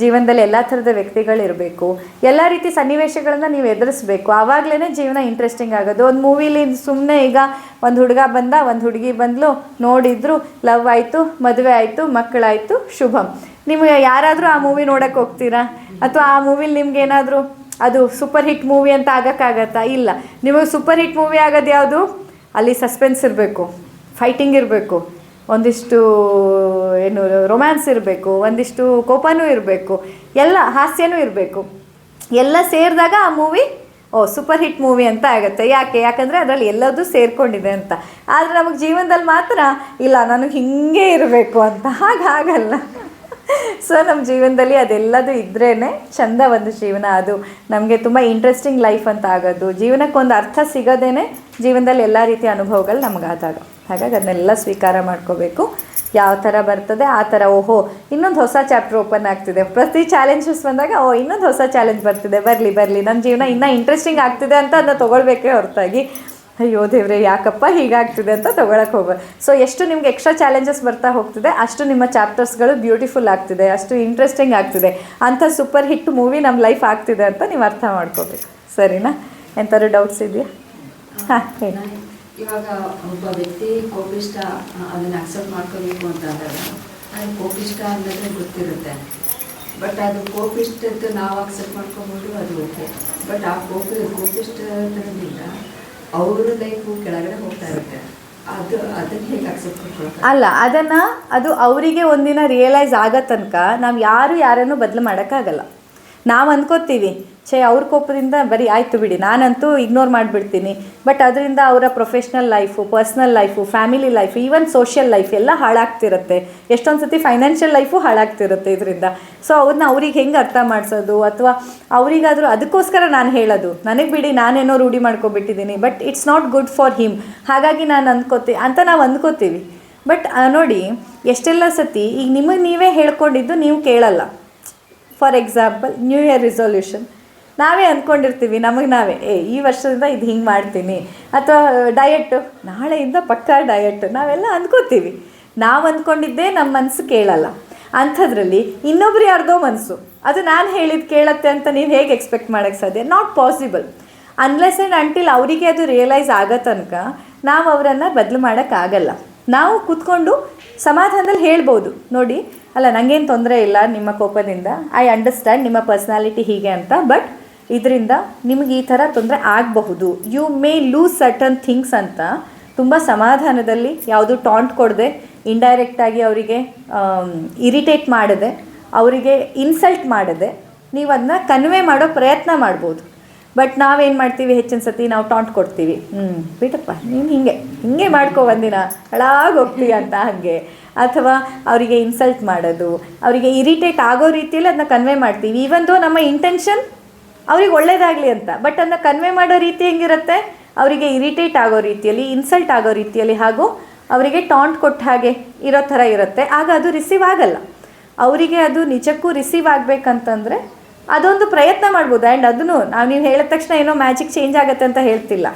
ಜೀವನದಲ್ಲಿ ಎಲ್ಲ ಥರದ ವ್ಯಕ್ತಿಗಳಿರಬೇಕು ಎಲ್ಲ ರೀತಿ ಸನ್ನಿವೇಶಗಳನ್ನ ನೀವು ಎದುರಿಸ್ಬೇಕು. ಆವಾಗಲೇ ಜೀವನ ಇಂಟ್ರೆಸ್ಟಿಂಗ್ ಆಗೋದು. ಒಂದು ಮೂವೀಲಿ ಸುಮ್ಮನೆ ಈಗ ಒಂದು ಹುಡುಗ ಬಂದ, ಒಂದು ಹುಡುಗಿ ಬಂದಲು, ನೋಡಿದ್ರು ಲವ್ ಆಯಿತು, ಮದುವೆ ಆಯಿತು, ಮಕ್ಕಳಾಯಿತು, ಶುಭಂ. ನಿಮಗೆ ಯಾರಾದರೂ ಆ ಮೂವಿ ನೋಡೋಕ್ಕೆ ಹೋಗ್ತೀರಾ? ಅಥವಾ ಆ ಮೂವಿಲಿ ನಿಮ್ಗೆ ಏನಾದರೂ ಅದು ಸೂಪರ್ ಹಿಟ್ ಮೂವಿ ಅಂತ ಆಗೋಕ್ಕಾಗತ್ತಾ? ಇಲ್ಲ. ನಿಮಗೆ ಸೂಪರ್ ಹಿಟ್ ಮೂವಿ ಆಗೋದು ಯಾವುದು? ಅಲ್ಲಿ ಸಸ್ಪೆನ್ಸ್ ಇರಬೇಕು ಫೈಟಿಂಗ್ ಇರಬೇಕು, ಒಂದಿಷ್ಟು ಏನು ರೊಮ್ಯಾನ್ಸ್ ಇರಬೇಕು, ಒಂದಿಷ್ಟು ಕೋಪನೂ ಇರಬೇಕು, ಎಲ್ಲ ಹಾಸ್ಯನೂ ಇರಬೇಕು. ಎಲ್ಲ ಸೇರಿದಾಗ ಆ ಮೂವಿ ಓ ಸೂಪರ್ ಹಿಟ್ ಮೂವಿ ಅಂತ ಆಗುತ್ತೆ. ಯಾಕೆ? ಯಾಕಂದರೆ ಅದರಲ್ಲಿ ಎಲ್ಲದೂ ಸೇರಿಕೊಂಡಿದೆ ಅಂತ. ಆದರೆ ನಮಗೆ ಜೀವನದಲ್ಲಿ ಮಾತ್ರ, ಇಲ್ಲ ನನಗೆ ಹಿಂಗೆ ಇರಬೇಕು ಅಂತ. ಹಾಗಾಗಲ್ಲ ಸೊ ನಮ್ಮ ಜೀವನದಲ್ಲಿ ಅದೆಲ್ಲದು ಇದ್ರೇ ಚಂದ ಒಂದು ಜೀವನ ಅದು. ನಮಗೆ ತುಂಬ ಇಂಟ್ರೆಸ್ಟಿಂಗ್ ಲೈಫ್ ಅಂತ ಆಗೋದು. ಜೀವನಕ್ಕೊಂದು ಅರ್ಥ ಸಿಗೋದೇ ಜೀವನದಲ್ಲಿ ಎಲ್ಲ ರೀತಿಯ ಅನುಭವಗಳು ನಮಗಾದಾಗ. ಹಾಗಾಗಿ ಅದನ್ನೆಲ್ಲ ಸ್ವೀಕಾರ ಮಾಡ್ಕೋಬೇಕು. ಯಾವ ಥರ ಬರ್ತದೆ, ಆ ಥರ ಓಹೋ, ಇನ್ನೊಂದು ಹೊಸ ಚಾಪ್ಟರ್ ಓಪನ್ ಆಗ್ತಿದೆ. ಪ್ರತಿ ಚಾಲೆಂಜಸ್ ಬಂದಾಗ ಓ ಇನ್ನೊಂದು ಹೊಸ ಚಾಲೆಂಜ್ ಬರ್ತಿದೆ. ಬರಲಿ ಬರಲಿ ನನ್ನ ಜೀವನ ಇನ್ನೂ ಇಂಟ್ರೆಸ್ಟಿಂಗ್ ಆಗ್ತಿದೆ ಅಂತ ಅದನ್ನ ತೊಗೊಳ್ಬೇಕೇ ಹೊರತಾಗಿ. ಅಯ್ಯೋ ದೇವ್ರೆ ಯಾಕಪ್ಪ ಹೀಗಾಗ್ತಿದೆ ಅಂತ ತೊಗೊಳಕ್ಕೆ ಹೋಗ್ಬಾರ್ದು ಸೊ ಎಷ್ಟು ನಿಮ್ಗೆ ಎಕ್ಸ್ಟ್ರಾ ಚಾಲೆಂಜಸ್ ಬರ್ತಾ ಹೋಗ್ತಿದೆ ಅಷ್ಟು ನಿಮ್ಮ ಚಾಪ್ಟರ್ಸ್ಗಳು ಬ್ಯೂಟಿಫುಲ್ ಆಗ್ತಿದೆ ಅಷ್ಟು ಇಂಟ್ರೆಸ್ಟಿಂಗ್ ಆಗ್ತಿದೆ. ಅಂಥ ಸೂಪರ್ ಹಿಟ್ ಮೂವಿ ನಮ್ಮ ಲೈಫ್ ಆಗ್ತಿದೆ ಅಂತ ನೀವು ಅರ್ಥ ಮಾಡ್ಕೋಬೇಕು. ಸರಿನಾ? ಎಂಥಾದ್ರು ಡೌಟ್ಸ್ ಇದೆಯಾ? ಹಾಂ ಹೇಳಿ. ಇವಾಗ ಒಬ್ಬ ವ್ಯಕ್ತಿ ಕೋಪಿಷ್ಟ ಅದನ್ನ ಅಕ್ಸೆಪ್ಟ್ ಮಾಡ್ಕೋಬೇಕು ಅಂತ ಅಂದಾಗ ಅದು ಕೋಪಿಷ್ಟ ಅನ್ನೋದೇ ಗೊತ್ತಿರುತ್ತೆ. ಬಟ್ ಅದು ಕೋಪಿಷ್ಟದ್ದು ನಾವು ಅಕ್ಸೆಪ್ಟ್ ಮಾಡ್ಕೊಬೋದು ಅದು ಓಕೆ ಬಟ್ ಆ ಕೋಪಿ ಕೋಪಿಷ್ಟದಿಂದ ಅವ್ರ ಲೈಫು ಕೆಳಗಡೆ ಹೋಗ್ತಾ ಇರುತ್ತೆ. ಅದು, ಅದನ್ನ ಹೇಗೆ ಅಲ್ಲ, ಅದನ್ನು ಅದು ಅವರಿಗೆ ಒಂದಿನ ರಿಯಲೈಸ್ ಆಗೋ ತನಕ ನಾವು ಯಾರು ಯಾರನ್ನು ಬದಲು ಮಾಡೋಕ್ಕಾಗಲ್ಲ. ನಾವು ಅನ್ಕೋತೀವಿ ಛೇ, ಅವ್ರ ಕೋಪದಿಂದ ಬರೀ ಆಯಿತು ಬಿಡಿ, ನಾನಂತೂ ಇಗ್ನೋರ್ ಮಾಡಿಬಿಡ್ತೀನಿ. ಬಟ್ ಅದರಿಂದ ಅವರ professional life personal life family life even social life ಎಲ್ಲ ಹಾಳಾಗ್ತಿರುತ್ತೆ. ಎಷ್ಟೊಂದು ಸತಿ ಫೈನಾನ್ಷಿಯಲ್ ಲೈಫು ಹಾಳಾಗ್ತಿರುತ್ತೆ ಇದರಿಂದ. ಸೊ ಅವ್ರನ್ನ ಅವ್ರಿಗೆ ಹೆಂಗೆ ಅರ್ಥ ಮಾಡಿಸೋದು? ಅಥವಾ ಅವರಿಗಾದರೂ ಅದಕ್ಕೋಸ್ಕರ ನಾನು ಹೇಳೋದು. ನನಗೆ ಬಿಡಿ, ನಾನೇನೋ ರೂಢಿ ಮಾಡ್ಕೊಬಿಟ್ಟಿದ್ದೀನಿ but it's not good for him ಹಾಗಾಗಿ ನಾನು ಅಂದ್ಕೋತಿ ಅಂತ ನಾವು ಅಂದ್ಕೋತೀವಿ. ಬಟ್ ನೋಡಿ, ಎಷ್ಟೆಲ್ಲ ಸತಿ ಈಗ ನಿಮಗೆ ನೀವೇ ಹೇಳ್ಕೊಂಡಿದ್ದು ನೀವು ಕೇಳಲ್ಲ. For example new year resolution ನಾವೇ ಅಂದ್ಕೊಂಡಿರ್ತೀವಿ ನಮಗೆ ನಾವೇ, ಏ, ಈ ವರ್ಷದಿಂದ ಇದು ಹಿಂಗೆ ಮಾಡ್ತೀನಿ. ಅಥವಾ ಡಯೆಟ್ಟು ನಾಳೆಯಿಂದ ಪಕ್ಕಾ ಡಯಟ್. ನಾವೆಲ್ಲ ಅಂದ್ಕೋತೀವಿ ನಾವು ಅಂದ್ಕೊಂಡಿದ್ದೇ ನಮ್ಮ ಮನಸ್ಸು ಕೇಳಲ್ಲ. ಅಂಥದ್ರಲ್ಲಿ ಇನ್ನೊಬ್ರು ಯಾರ್ದೋ ಮನಸ್ಸು ಅದು ನಾನು ಹೇಳಿದ್ದು ಕೇಳತ್ತೆ ಅಂತ ನೀವು ಹೇಗೆ ಎಕ್ಸ್ಪೆಕ್ಟ್ ಮಾಡೋಕ್ಕೆ ಸಾಧ್ಯ? Not possible unless and until ಅವರಿಗೆ ಅದು ರಿಯಲೈಸ್ ಆಗೋ ತನಕ ನಾವು ಅವರನ್ನು ಬದಲು ಮಾಡೋಕ್ಕಾಗಲ್ಲ ನಾವು ಕೂತ್ಕೊಂಡು ಸಮಾಧಾನದಲ್ಲಿ ಹೇಳ್ಬೋದು. ನೋಡಿ, ಅಲ್ಲ ನನಗೇನು ತೊಂದರೆ ಇಲ್ಲ ನಿಮ್ಮ ಕೋಪದಿಂದ. ಐ ಅಂಡರ್ಸ್ಟ್ಯಾಂಡ್ ನಿಮ್ಮ ಪರ್ಸ್ನಾಲಿಟಿ ಹೀಗೆ ಅಂತ ಬಟ್ ಇದರಿಂದ ನಿಮಗೆ ಈ ಥರ ತೊಂದರೆ ಆಗಬಹುದು. You may lose certain things ಅಂತ ತುಂಬ ಸಮಾಧಾನದಲ್ಲಿ ಯಾವುದು ಟಾಂಟ್ ಕೊಡದೆ ಇಂಡೈರೆಕ್ಟಾಗಿ ಅವರಿಗೆ ಇರಿಟೇಟ್ ಮಾಡದೆ, ಅವರಿಗೆ ಇನ್ಸಲ್ಟ್ ಮಾಡದೆ ನೀವು ಅದನ್ನ ಕನ್ವೆ ಮಾಡೋ ಪ್ರಯತ್ನ ಮಾಡ್ಬೋದು. ಬಟ್ ನಾವೇನು ಮಾಡ್ತೀವಿ ಹೆಚ್ಚಿನ ಸತಿ? ನಾವು ಟಾಂಟ್ ಕೊಡ್ತೀವಿ. ಹ್ಞೂ ಬಿಡಪ್ಪ, ನೀನು ಹಿಂಗೆ ಹಿಂಗೆ ಮಾಡ್ಕೊ ಒಂದಿನ ಹೋಗ್ತೀವಿ ಅಂತ ಹಾಗೆ. ಅಥವಾ ಅವರಿಗೆ ಇನ್ಸಲ್ಟ್ ಮಾಡೋದು, ಅವರಿಗೆ ಇರಿಟೇಟ್ ಆಗೋ ರೀತಿಯಲ್ಲಿ ಅದನ್ನ ಕನ್ವೆ ಮಾಡ್ತೀವಿ. ಈವನ್ ದೋ ನಮ್ಮ ಇಂಟೆನ್ಷನ್ ಅವ್ರಿಗೆ ಒಳ್ಳೇದಾಗಲಿ ಅಂತ. ಬಟ್ ಅದನ್ನ ಕನ್ವೆ ಮಾಡೋ ರೀತಿ ಹೆಂಗಿರುತ್ತೆ? ಅವರಿಗೆ ಇರಿಟೇಟ್ ಆಗೋ ರೀತಿಯಲ್ಲಿ ಇನ್ಸಲ್ಟ್ ಆಗೋ ರೀತಿಯಲ್ಲಿ ಹಾಗೂ ಅವರಿಗೆ ಟಾಂಟ್ ಕೊಟ್ಟ ಹಾಗೆ ಇರೋ ಥರ ಇರುತ್ತೆ. ಆಗ ಅದು ರಿಸೀವ್ ಆಗಲ್ಲ. ಅವರಿಗೆ ಅದು ನಿಜಕ್ಕೂ ರಿಸೀವ್ ಆಗಬೇಕಂತಂದರೆ ಅದೊಂದು ಪ್ರಯತ್ನ ಮಾಡ್ಬೋದು. ಆ್ಯಂಡ್ ಅದನ್ನು ನಾವು ನೀವು ಹೇಳಿದ ತಕ್ಷಣ ಏನೋ ಮ್ಯಾಜಿಕ್ ಚೇಂಜ್ ಆಗುತ್ತೆ ಅಂತ ಹೇಳ್ತಿಲ್ಲ.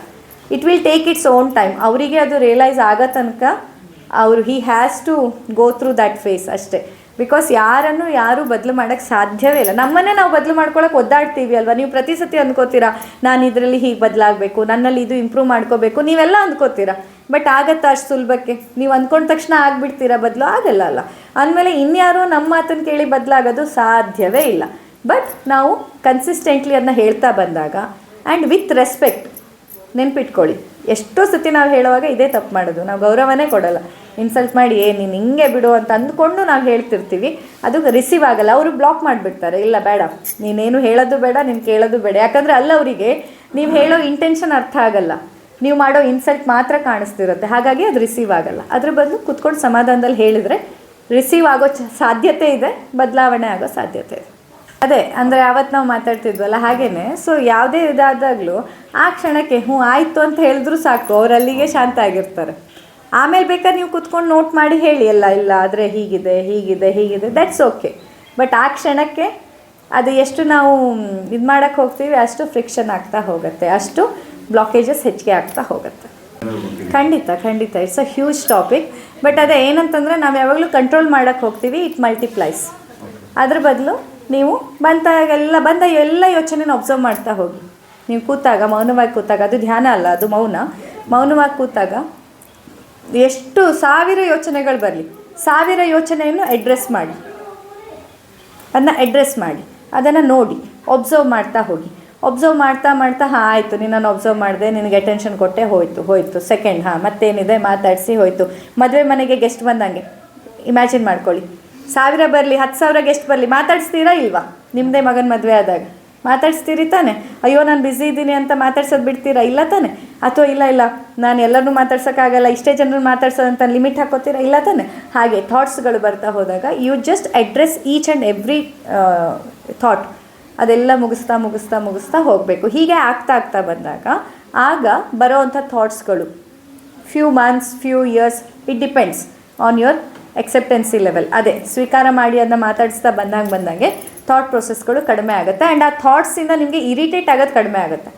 It will take its own time ಅವರಿಗೆ ಅದು ರಿಯಲೈಸ್ ಆಗೋ ತನಕ ಅವರು he has to go through that phase ಅಷ್ಟೇ. ಬಿಕಾಸ್ ಯಾರನ್ನು ಯಾರೂ ಬದಲು ಮಾಡೋಕ್ಕೆ ಸಾಧ್ಯವೇ ಇಲ್ಲ. ನಮ್ಮನ್ನೇ ನಾವು ಬದಲು ಮಾಡ್ಕೊಳಕ್ಕೆ ಒದ್ದಾಡ್ತೀವಿ ಅಲ್ವಾ? ನೀವು ಪ್ರತಿ ಸತಿ ಅಂದ್ಕೋತೀರಾ, ನಾನು ಇದರಲ್ಲಿ ಹೀಗೆ ಬದಲಾಗಬೇಕು, ನನ್ನಲ್ಲಿ ಇದು ಇಂಪ್ರೂವ್ ಮಾಡ್ಕೋಬೇಕು, ನೀವೆಲ್ಲ ಅಂದ್ಕೋತೀರಾ. ಬಟ್ ಆಗತ್ತಾ ಅಷ್ಟು ಸುಲಭಕ್ಕೆ. ನೀವು ಅಂದ್ಕೊಂಡ ತಕ್ಷಣ ಆಗಿಬಿಡ್ತೀರಾ ಬದಲು? ಆಗಲ್ಲ ಅಲ್ಲ. ಅಂದಮೇಲೆ ಇನ್ಯಾರೋ ನಮ್ಮ ಮಾತನ್ನು ಕೇಳಿ ಬದಲಾಗೋದು ಸಾಧ್ಯವೇ ಇಲ್ಲ. ಬಟ್ ನಾವು ಕನ್ಸಿಸ್ಟೆಂಟ್ಲಿ ಅದನ್ನ ಹೇಳ್ತಾ ಬಂದಾಗ ಆ್ಯಂಡ್ ವಿತ್ ರೆಸ್ಪೆಕ್ಟ್ ನೆನ್ಪಿಟ್ಕೊಳ್ಳಿ. ಎಷ್ಟೋ ಸತಿ ನಾವು ಹೇಳುವಾಗ ಇದೇ ತಪ್ಪು ಮಾಡೋದು. ನಾವು ಗೌರವನೇ ಕೊಡಲ್ಲ. ಇನ್ಸಲ್ಟ್ ಮಾಡಿ, ಏ, ನೀನು ಹಿಂಗೆ ಬಿಡು ಅಂತ ಅಂದ್ಕೊಂಡು ನಾವು ಹೇಳ್ತಿರ್ತೀವಿ. ಅದು ರಿಸೀವ್ ಆಗಲ್ಲ. ಅವರು ಬ್ಲಾಕ್ ಮಾಡಿಬಿಡ್ತಾರೆ. ಇಲ್ಲ, ಬೇಡ. ನೀನೇನು ಹೇಳೋದು ಬೇಡ, ನೀನು ಕೇಳೋದು ಬೇಡ. ಯಾಕಂದರೆ ಅಲ್ಲ ಅವರಿಗೆ, ನೀವು ಹೇಳೋ ಇಂಟೆನ್ಷನ್ ಅರ್ಥ ಆಗಲ್ಲ. ನೀವು ಮಾಡೋ ಇನ್ಸಲ್ಟ್ ಮಾತ್ರ ಕಾಣಿಸ್ತಿರುತ್ತೆ. ಹಾಗಾಗಿ ಅದು ರಿಸೀವ್ ಆಗಲ್ಲ. ಅದ್ರ ಬದಲು ಕುತ್ಕೊಂಡು ಸಮಾಧಾನದಲ್ಲಿ ಹೇಳಿದರೆ ರಿಸೀವ್ ಆಗೋ ಸಾಧ್ಯತೆ ಇದೆ, ಬದಲಾವಣೆ ಆಗೋ ಸಾಧ್ಯತೆ ಇದೆ. ಅದೇ, ಅಂದರೆ ಅವತ್ತು ನಾವು ಮಾತಾಡ್ತಿದ್ವಲ್ಲ ಹಾಗೇನೆ ಸೊ ಯಾವುದೇ ಇದಾದಾಗಲೂ ಆ ಕ್ಷಣಕ್ಕೆ, ಹ್ಞೂ, ಆಯಿತು ಅಂತ ಹೇಳಿದ್ರು ಸಾಕು. ಅವರಲ್ಲಿಗೆ ಶಾಂತ ಆಗಿರ್ತಾರೆ. ಆಮೇಲೆ ಬೇಕಾದ್ರೆ ನೀವು ಕುತ್ಕೊಂಡು ನೋಟ್ ಮಾಡಿ ಹೇಳಿ ಎಲ್ಲ ಇಲ್ಲ, ಆದರೆ ಹೀಗಿದೆ ಹೀಗಿದೆ ಹೀಗಿದೆ ದಟ್ಸ್ ಓಕೆ ಬಟ್ ಆ ಕ್ಷಣಕ್ಕೆ ಅದು ಎಷ್ಟು ನಾವು ಇದು ಮಾಡೋಕ್ಕೆ ಹೋಗ್ತೀವಿ, ಅಷ್ಟು ಫ್ರಿಕ್ಷನ್ ಆಗ್ತಾ ಹೋಗುತ್ತೆ, ಅಷ್ಟು ಬ್ಲಾಕೇಜಸ್ ಹೆಚ್ಚಿಗೆ ಆಗ್ತಾ ಹೋಗುತ್ತೆ. ಖಂಡಿತ ಖಂಡಿತ it's a huge topic but ಅದೇ ಏನಂತಂದರೆ ನಾವು ಯಾವಾಗಲೂ ಕಂಟ್ರೋಲ್ ಮಾಡೋಕ್ಕೆ ಹೋಗ್ತೀವಿ ಇಟ್ ಮಲ್ಟಿಪ್ಲೈಸ್ ಅದ್ರ ಬದಲು ನೀವು ಬಂದಾಗೆಲ್ಲ, ಬಂದ ಎಲ್ಲ ಯೋಚನೆನ ಒಬ್ಸರ್ವ್ ಮಾಡ್ತಾ ಹೋಗಿ. ನೀವು ಕೂತಾಗ, ಮೌನವಾಗಿ ಕೂತಾಗ, ಅದು ಧ್ಯಾನ ಅಲ್ಲ, ಅದು ಮೌನ. ಮೌನವಾಗಿ ಕೂತಾಗ ಎಷ್ಟು ಸಾವಿರ ಯೋಚನೆಗಳು ಬರಲಿ. ಸಾವಿರ ಯೋಚನೆಯನ್ನು ಅಡ್ರೆಸ್ ಮಾಡಿ. ಅದನ್ನ ಅಡ್ರೆಸ್ ಮಾಡಿ. ಅದನ್ನು ನೋಡಿ. ಒಬ್ಸರ್ವ್ ಮಾಡ್ತಾ ಹೋಗಿ. ಒಬ್ಸರ್ವ್ ಮಾಡ್ತಾ ಮಾಡ್ತಾ, ಹಾಂ, ಆಯಿತು, ನಿನ್ನನ್ನು ಒಬ್ಸರ್ವ್ ಮಾಡಿದೆ, ನಿನಗೆ ಅಟೆನ್ಷನ್ ಕೊಟ್ಟೆ, ಹೋಯಿತು ಹೋಯಿತು ಸೆಕೆಂಡ್ ಹಾಂ, ಮತ್ತೇನಿದೆ, ಮಾತಾಡಿಸಿ, ಹೋಯಿತು. ಮದುವೆ ಮನೆಗೆ ಗೆಸ್ಟ್ ಬಂದಂಗೆ. ಇಮ್ಯಾಜಿನ್ ಮಾಡ್ಕೊಳ್ಳಿ. ಸಾವಿರ ಬರಲಿ, ಹತ್ತು ಸಾವಿರ ಗೆಸ್ಟ್ ಬರಲಿ, ಮಾತಾಡಿಸ್ತೀರಾ ಇಲ್ವಾ? ನಿಮ್ಮದೇ ಮಗನ ಮದುವೆ ಆದಾಗ. ಮಾತಾಡಿಸ್ತೀರಿ ತಾನೆ? ಅಯ್ಯೋ, ನಾನು ಬ್ಯುಸಿ ಇದ್ದೀನಿ ಅಂತ ಮಾತಾಡ್ಸೋದು ಬಿಡ್ತೀರಾ? ಇಲ್ಲ ತಾನೆ? ಅಥವಾ ಇಲ್ಲ ಇಲ್ಲ. ನಾನು ಎಲ್ಲರೂ ಮಾತಾಡ್ಸೋಕ್ಕಾಗಲ್ಲ. ಇಷ್ಟೇ ಜನರನ್ನು ಮಾತಾಡ್ಸೋದಂತ ಲಿಮಿಟ್ ಹಾಕೋತೀರಾ? ಇಲ್ಲ ತಾನೆ? ಹಾಗೆ ಥಾಟ್ಸ್ಗಳು ಬರ್ತಾ ಹೋದಾಗ you just address each and every thought ಅದೆಲ್ಲ ಮುಗಿಸ್ತಾ ಮುಗಿಸ್ತಾ ಮುಗಿಸ್ತಾ ಹೋಗಬೇಕು. ಹೀಗೆ ಆಗ್ತಾ ಆಗ್ತಾ ಬಂದಾಗ ಆಗ ಬರೋವಂಥ ಥಾಟ್ಸ್ಗಳು few months few years it depends on your acceptancy level ಅದೇ, ಸ್ವೀಕಾರ ಮಾಡಿ ಅದನ್ನ ಮಾತಾಡಿಸ್ತಾ ಬಂದಾಗ ಬಂದಂಗೆ ಥಾಟ್ ಪ್ರೊಸೆಸ್ಗಳು ಕಡಿಮೆ ಆಗುತ್ತೆ. ಆ್ಯಂಡ್ ಆ ಥಾಟ್ಸಿಂದ ನಿಮಗೆ ಇರಿಟೇಟ್ ಆಗೋದು ಕಡಿಮೆ ಆಗುತ್ತೆ.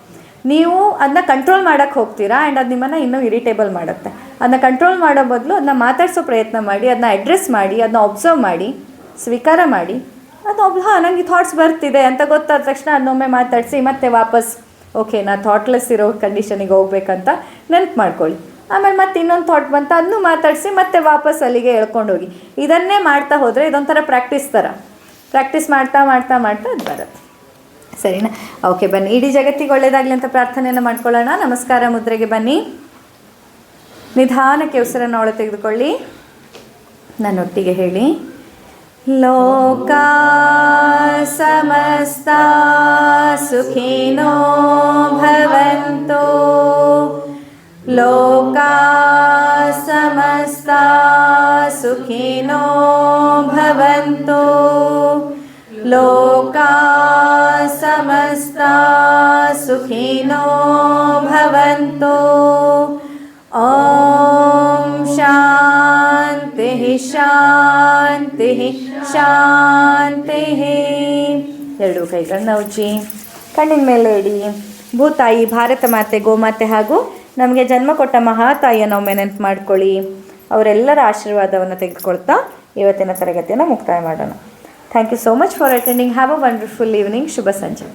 ನೀವು ಅದನ್ನ ಕಂಟ್ರೋಲ್ ಮಾಡೋಕ್ಕೆ ಹೋಗ್ತೀರಾ? ಆ್ಯಂಡ್ ಅದು ನಿಮ್ಮನ್ನು ಇನ್ನೂ ಇರಿಟೇಬಲ್ ಮಾಡುತ್ತೆ. ಅದನ್ನ ಕಂಟ್ರೋಲ್ ಮಾಡೋ ಬದಲು ಅದನ್ನ ಮಾತಾಡಿಸೋ ಪ್ರಯತ್ನ ಮಾಡಿ ಅದನ್ನ ಅಡ್ರೆಸ್ ಮಾಡಿ ಅದನ್ನ ಒಬ್ಸರ್ವ್ ಮಾಡಿ, ಸ್ವೀಕಾರ ಮಾಡಿ ಅದು ಒಬ್ಬ ಹಾಂ ನನಗೆ ಥಾಟ್ಸ್ ಬರ್ತಿದೆ ಅಂತ ಗೊತ್ತಾದ ತಕ್ಷಣ ಅದನ್ನೊಮ್ಮೆ ಮಾತಾಡಿಸಿ, ಮತ್ತೆ ವಾಪಸ್ ಓಕೆ ನಾ ಥಾಟ್ಲೆಸ್ ಇರೋ ಕಂಡೀಷನಿಗೆ ಹೋಗ್ಬೇಕಂತ ನೆನ್ಪು ಮಾಡ್ಕೊಳ್ಳಿ. ಆಮೇಲೆ ಮತ್ತೆ ಇನ್ನೊಂದು ಥಾಟ್ ಬಂತ ಅದನ್ನು ಮಾತಾಡಿಸಿ ಮತ್ತೆ ವಾಪಸ್ ಅಲ್ಲಿಗೆ ಎಳ್ಕೊಂಡು ಹೋಗಿ ಇದನ್ನೇ ಮಾಡ್ತಾ ಹೋದರೆ ಇದೊಂಥರ ಪ್ರಾಕ್ಟೀಸ್ ಥರ ಪ್ರಾಕ್ಟೀಸ್ ಮಾಡ್ತಾ ಮಾಡ್ತಾ ಮಾಡ್ತಾ ಅದು ಬರುತ್ತೆ. ಸರಿನಾ? ಓಕೆ ಬನ್ನಿ. ಇಡೀ ಜಗತ್ತಿಗೆ ಒಳ್ಳೇದಾಗಲಿ ಅಂತ ಪ್ರಾರ್ಥನೆಯನ್ನು ಮಾಡ್ಕೊಳ್ಳೋಣ. ನಮಸ್ಕಾರ ಮುದ್ರೆಗೆ ಬನ್ನಿ. ನಿಧಾನಕ್ಕೆ ಉಸಿರನ್ನು ಒಳ ತೆಗೆದುಕೊಳ್ಳಿ. ನನ್ನೊಟ್ಟಿಗೆ ಹೇಳಿ. ಲೋಕ ಸಮಸ್ತ ಸುಖಿನೋ ಭವಂತೋ. ಲೋಕ ಸಮಸ್ತ ಸುಖಿನೋ ಭವಂತೋ ಲೋಕ ಸಮಸ್ತ ಸುಖಿನೋ ಭವಂತೋ ॐ शान्तिः शान्तिः ಶಾಂತಿಃ ಎರಡು ಕೈಗಳನ್ನ ಉಜ್ಜಿ ಕಣ್ಣಿನ ಮೇಲೆ ಇಡಿ ಭೂತಾಯಿ ಭಾರತ ಮಾತೆ ಗೋಮಾತೆ ಹಾಗೂ ನಮಗೆ ಜನ್ಮ ಕೊಟ್ಟ ಮಹಾತಾಯಿಯ ನಾವು ನೆನಪು ಮಾಡ್ಕೊಳ್ಳಿ ಅವರೆಲ್ಲರ ಆಶೀರ್ವಾದವನ್ನು ತೆಗೆದುಕೊಳ್ತಾ ಇವತ್ತಿನ ತರಗತಿಯನ್ನು ಮುಕ್ತಾಯ ಮಾಡೋಣ. Thank you so much for attending have a wonderful evening ಶುಭ ಸಂಜೆ.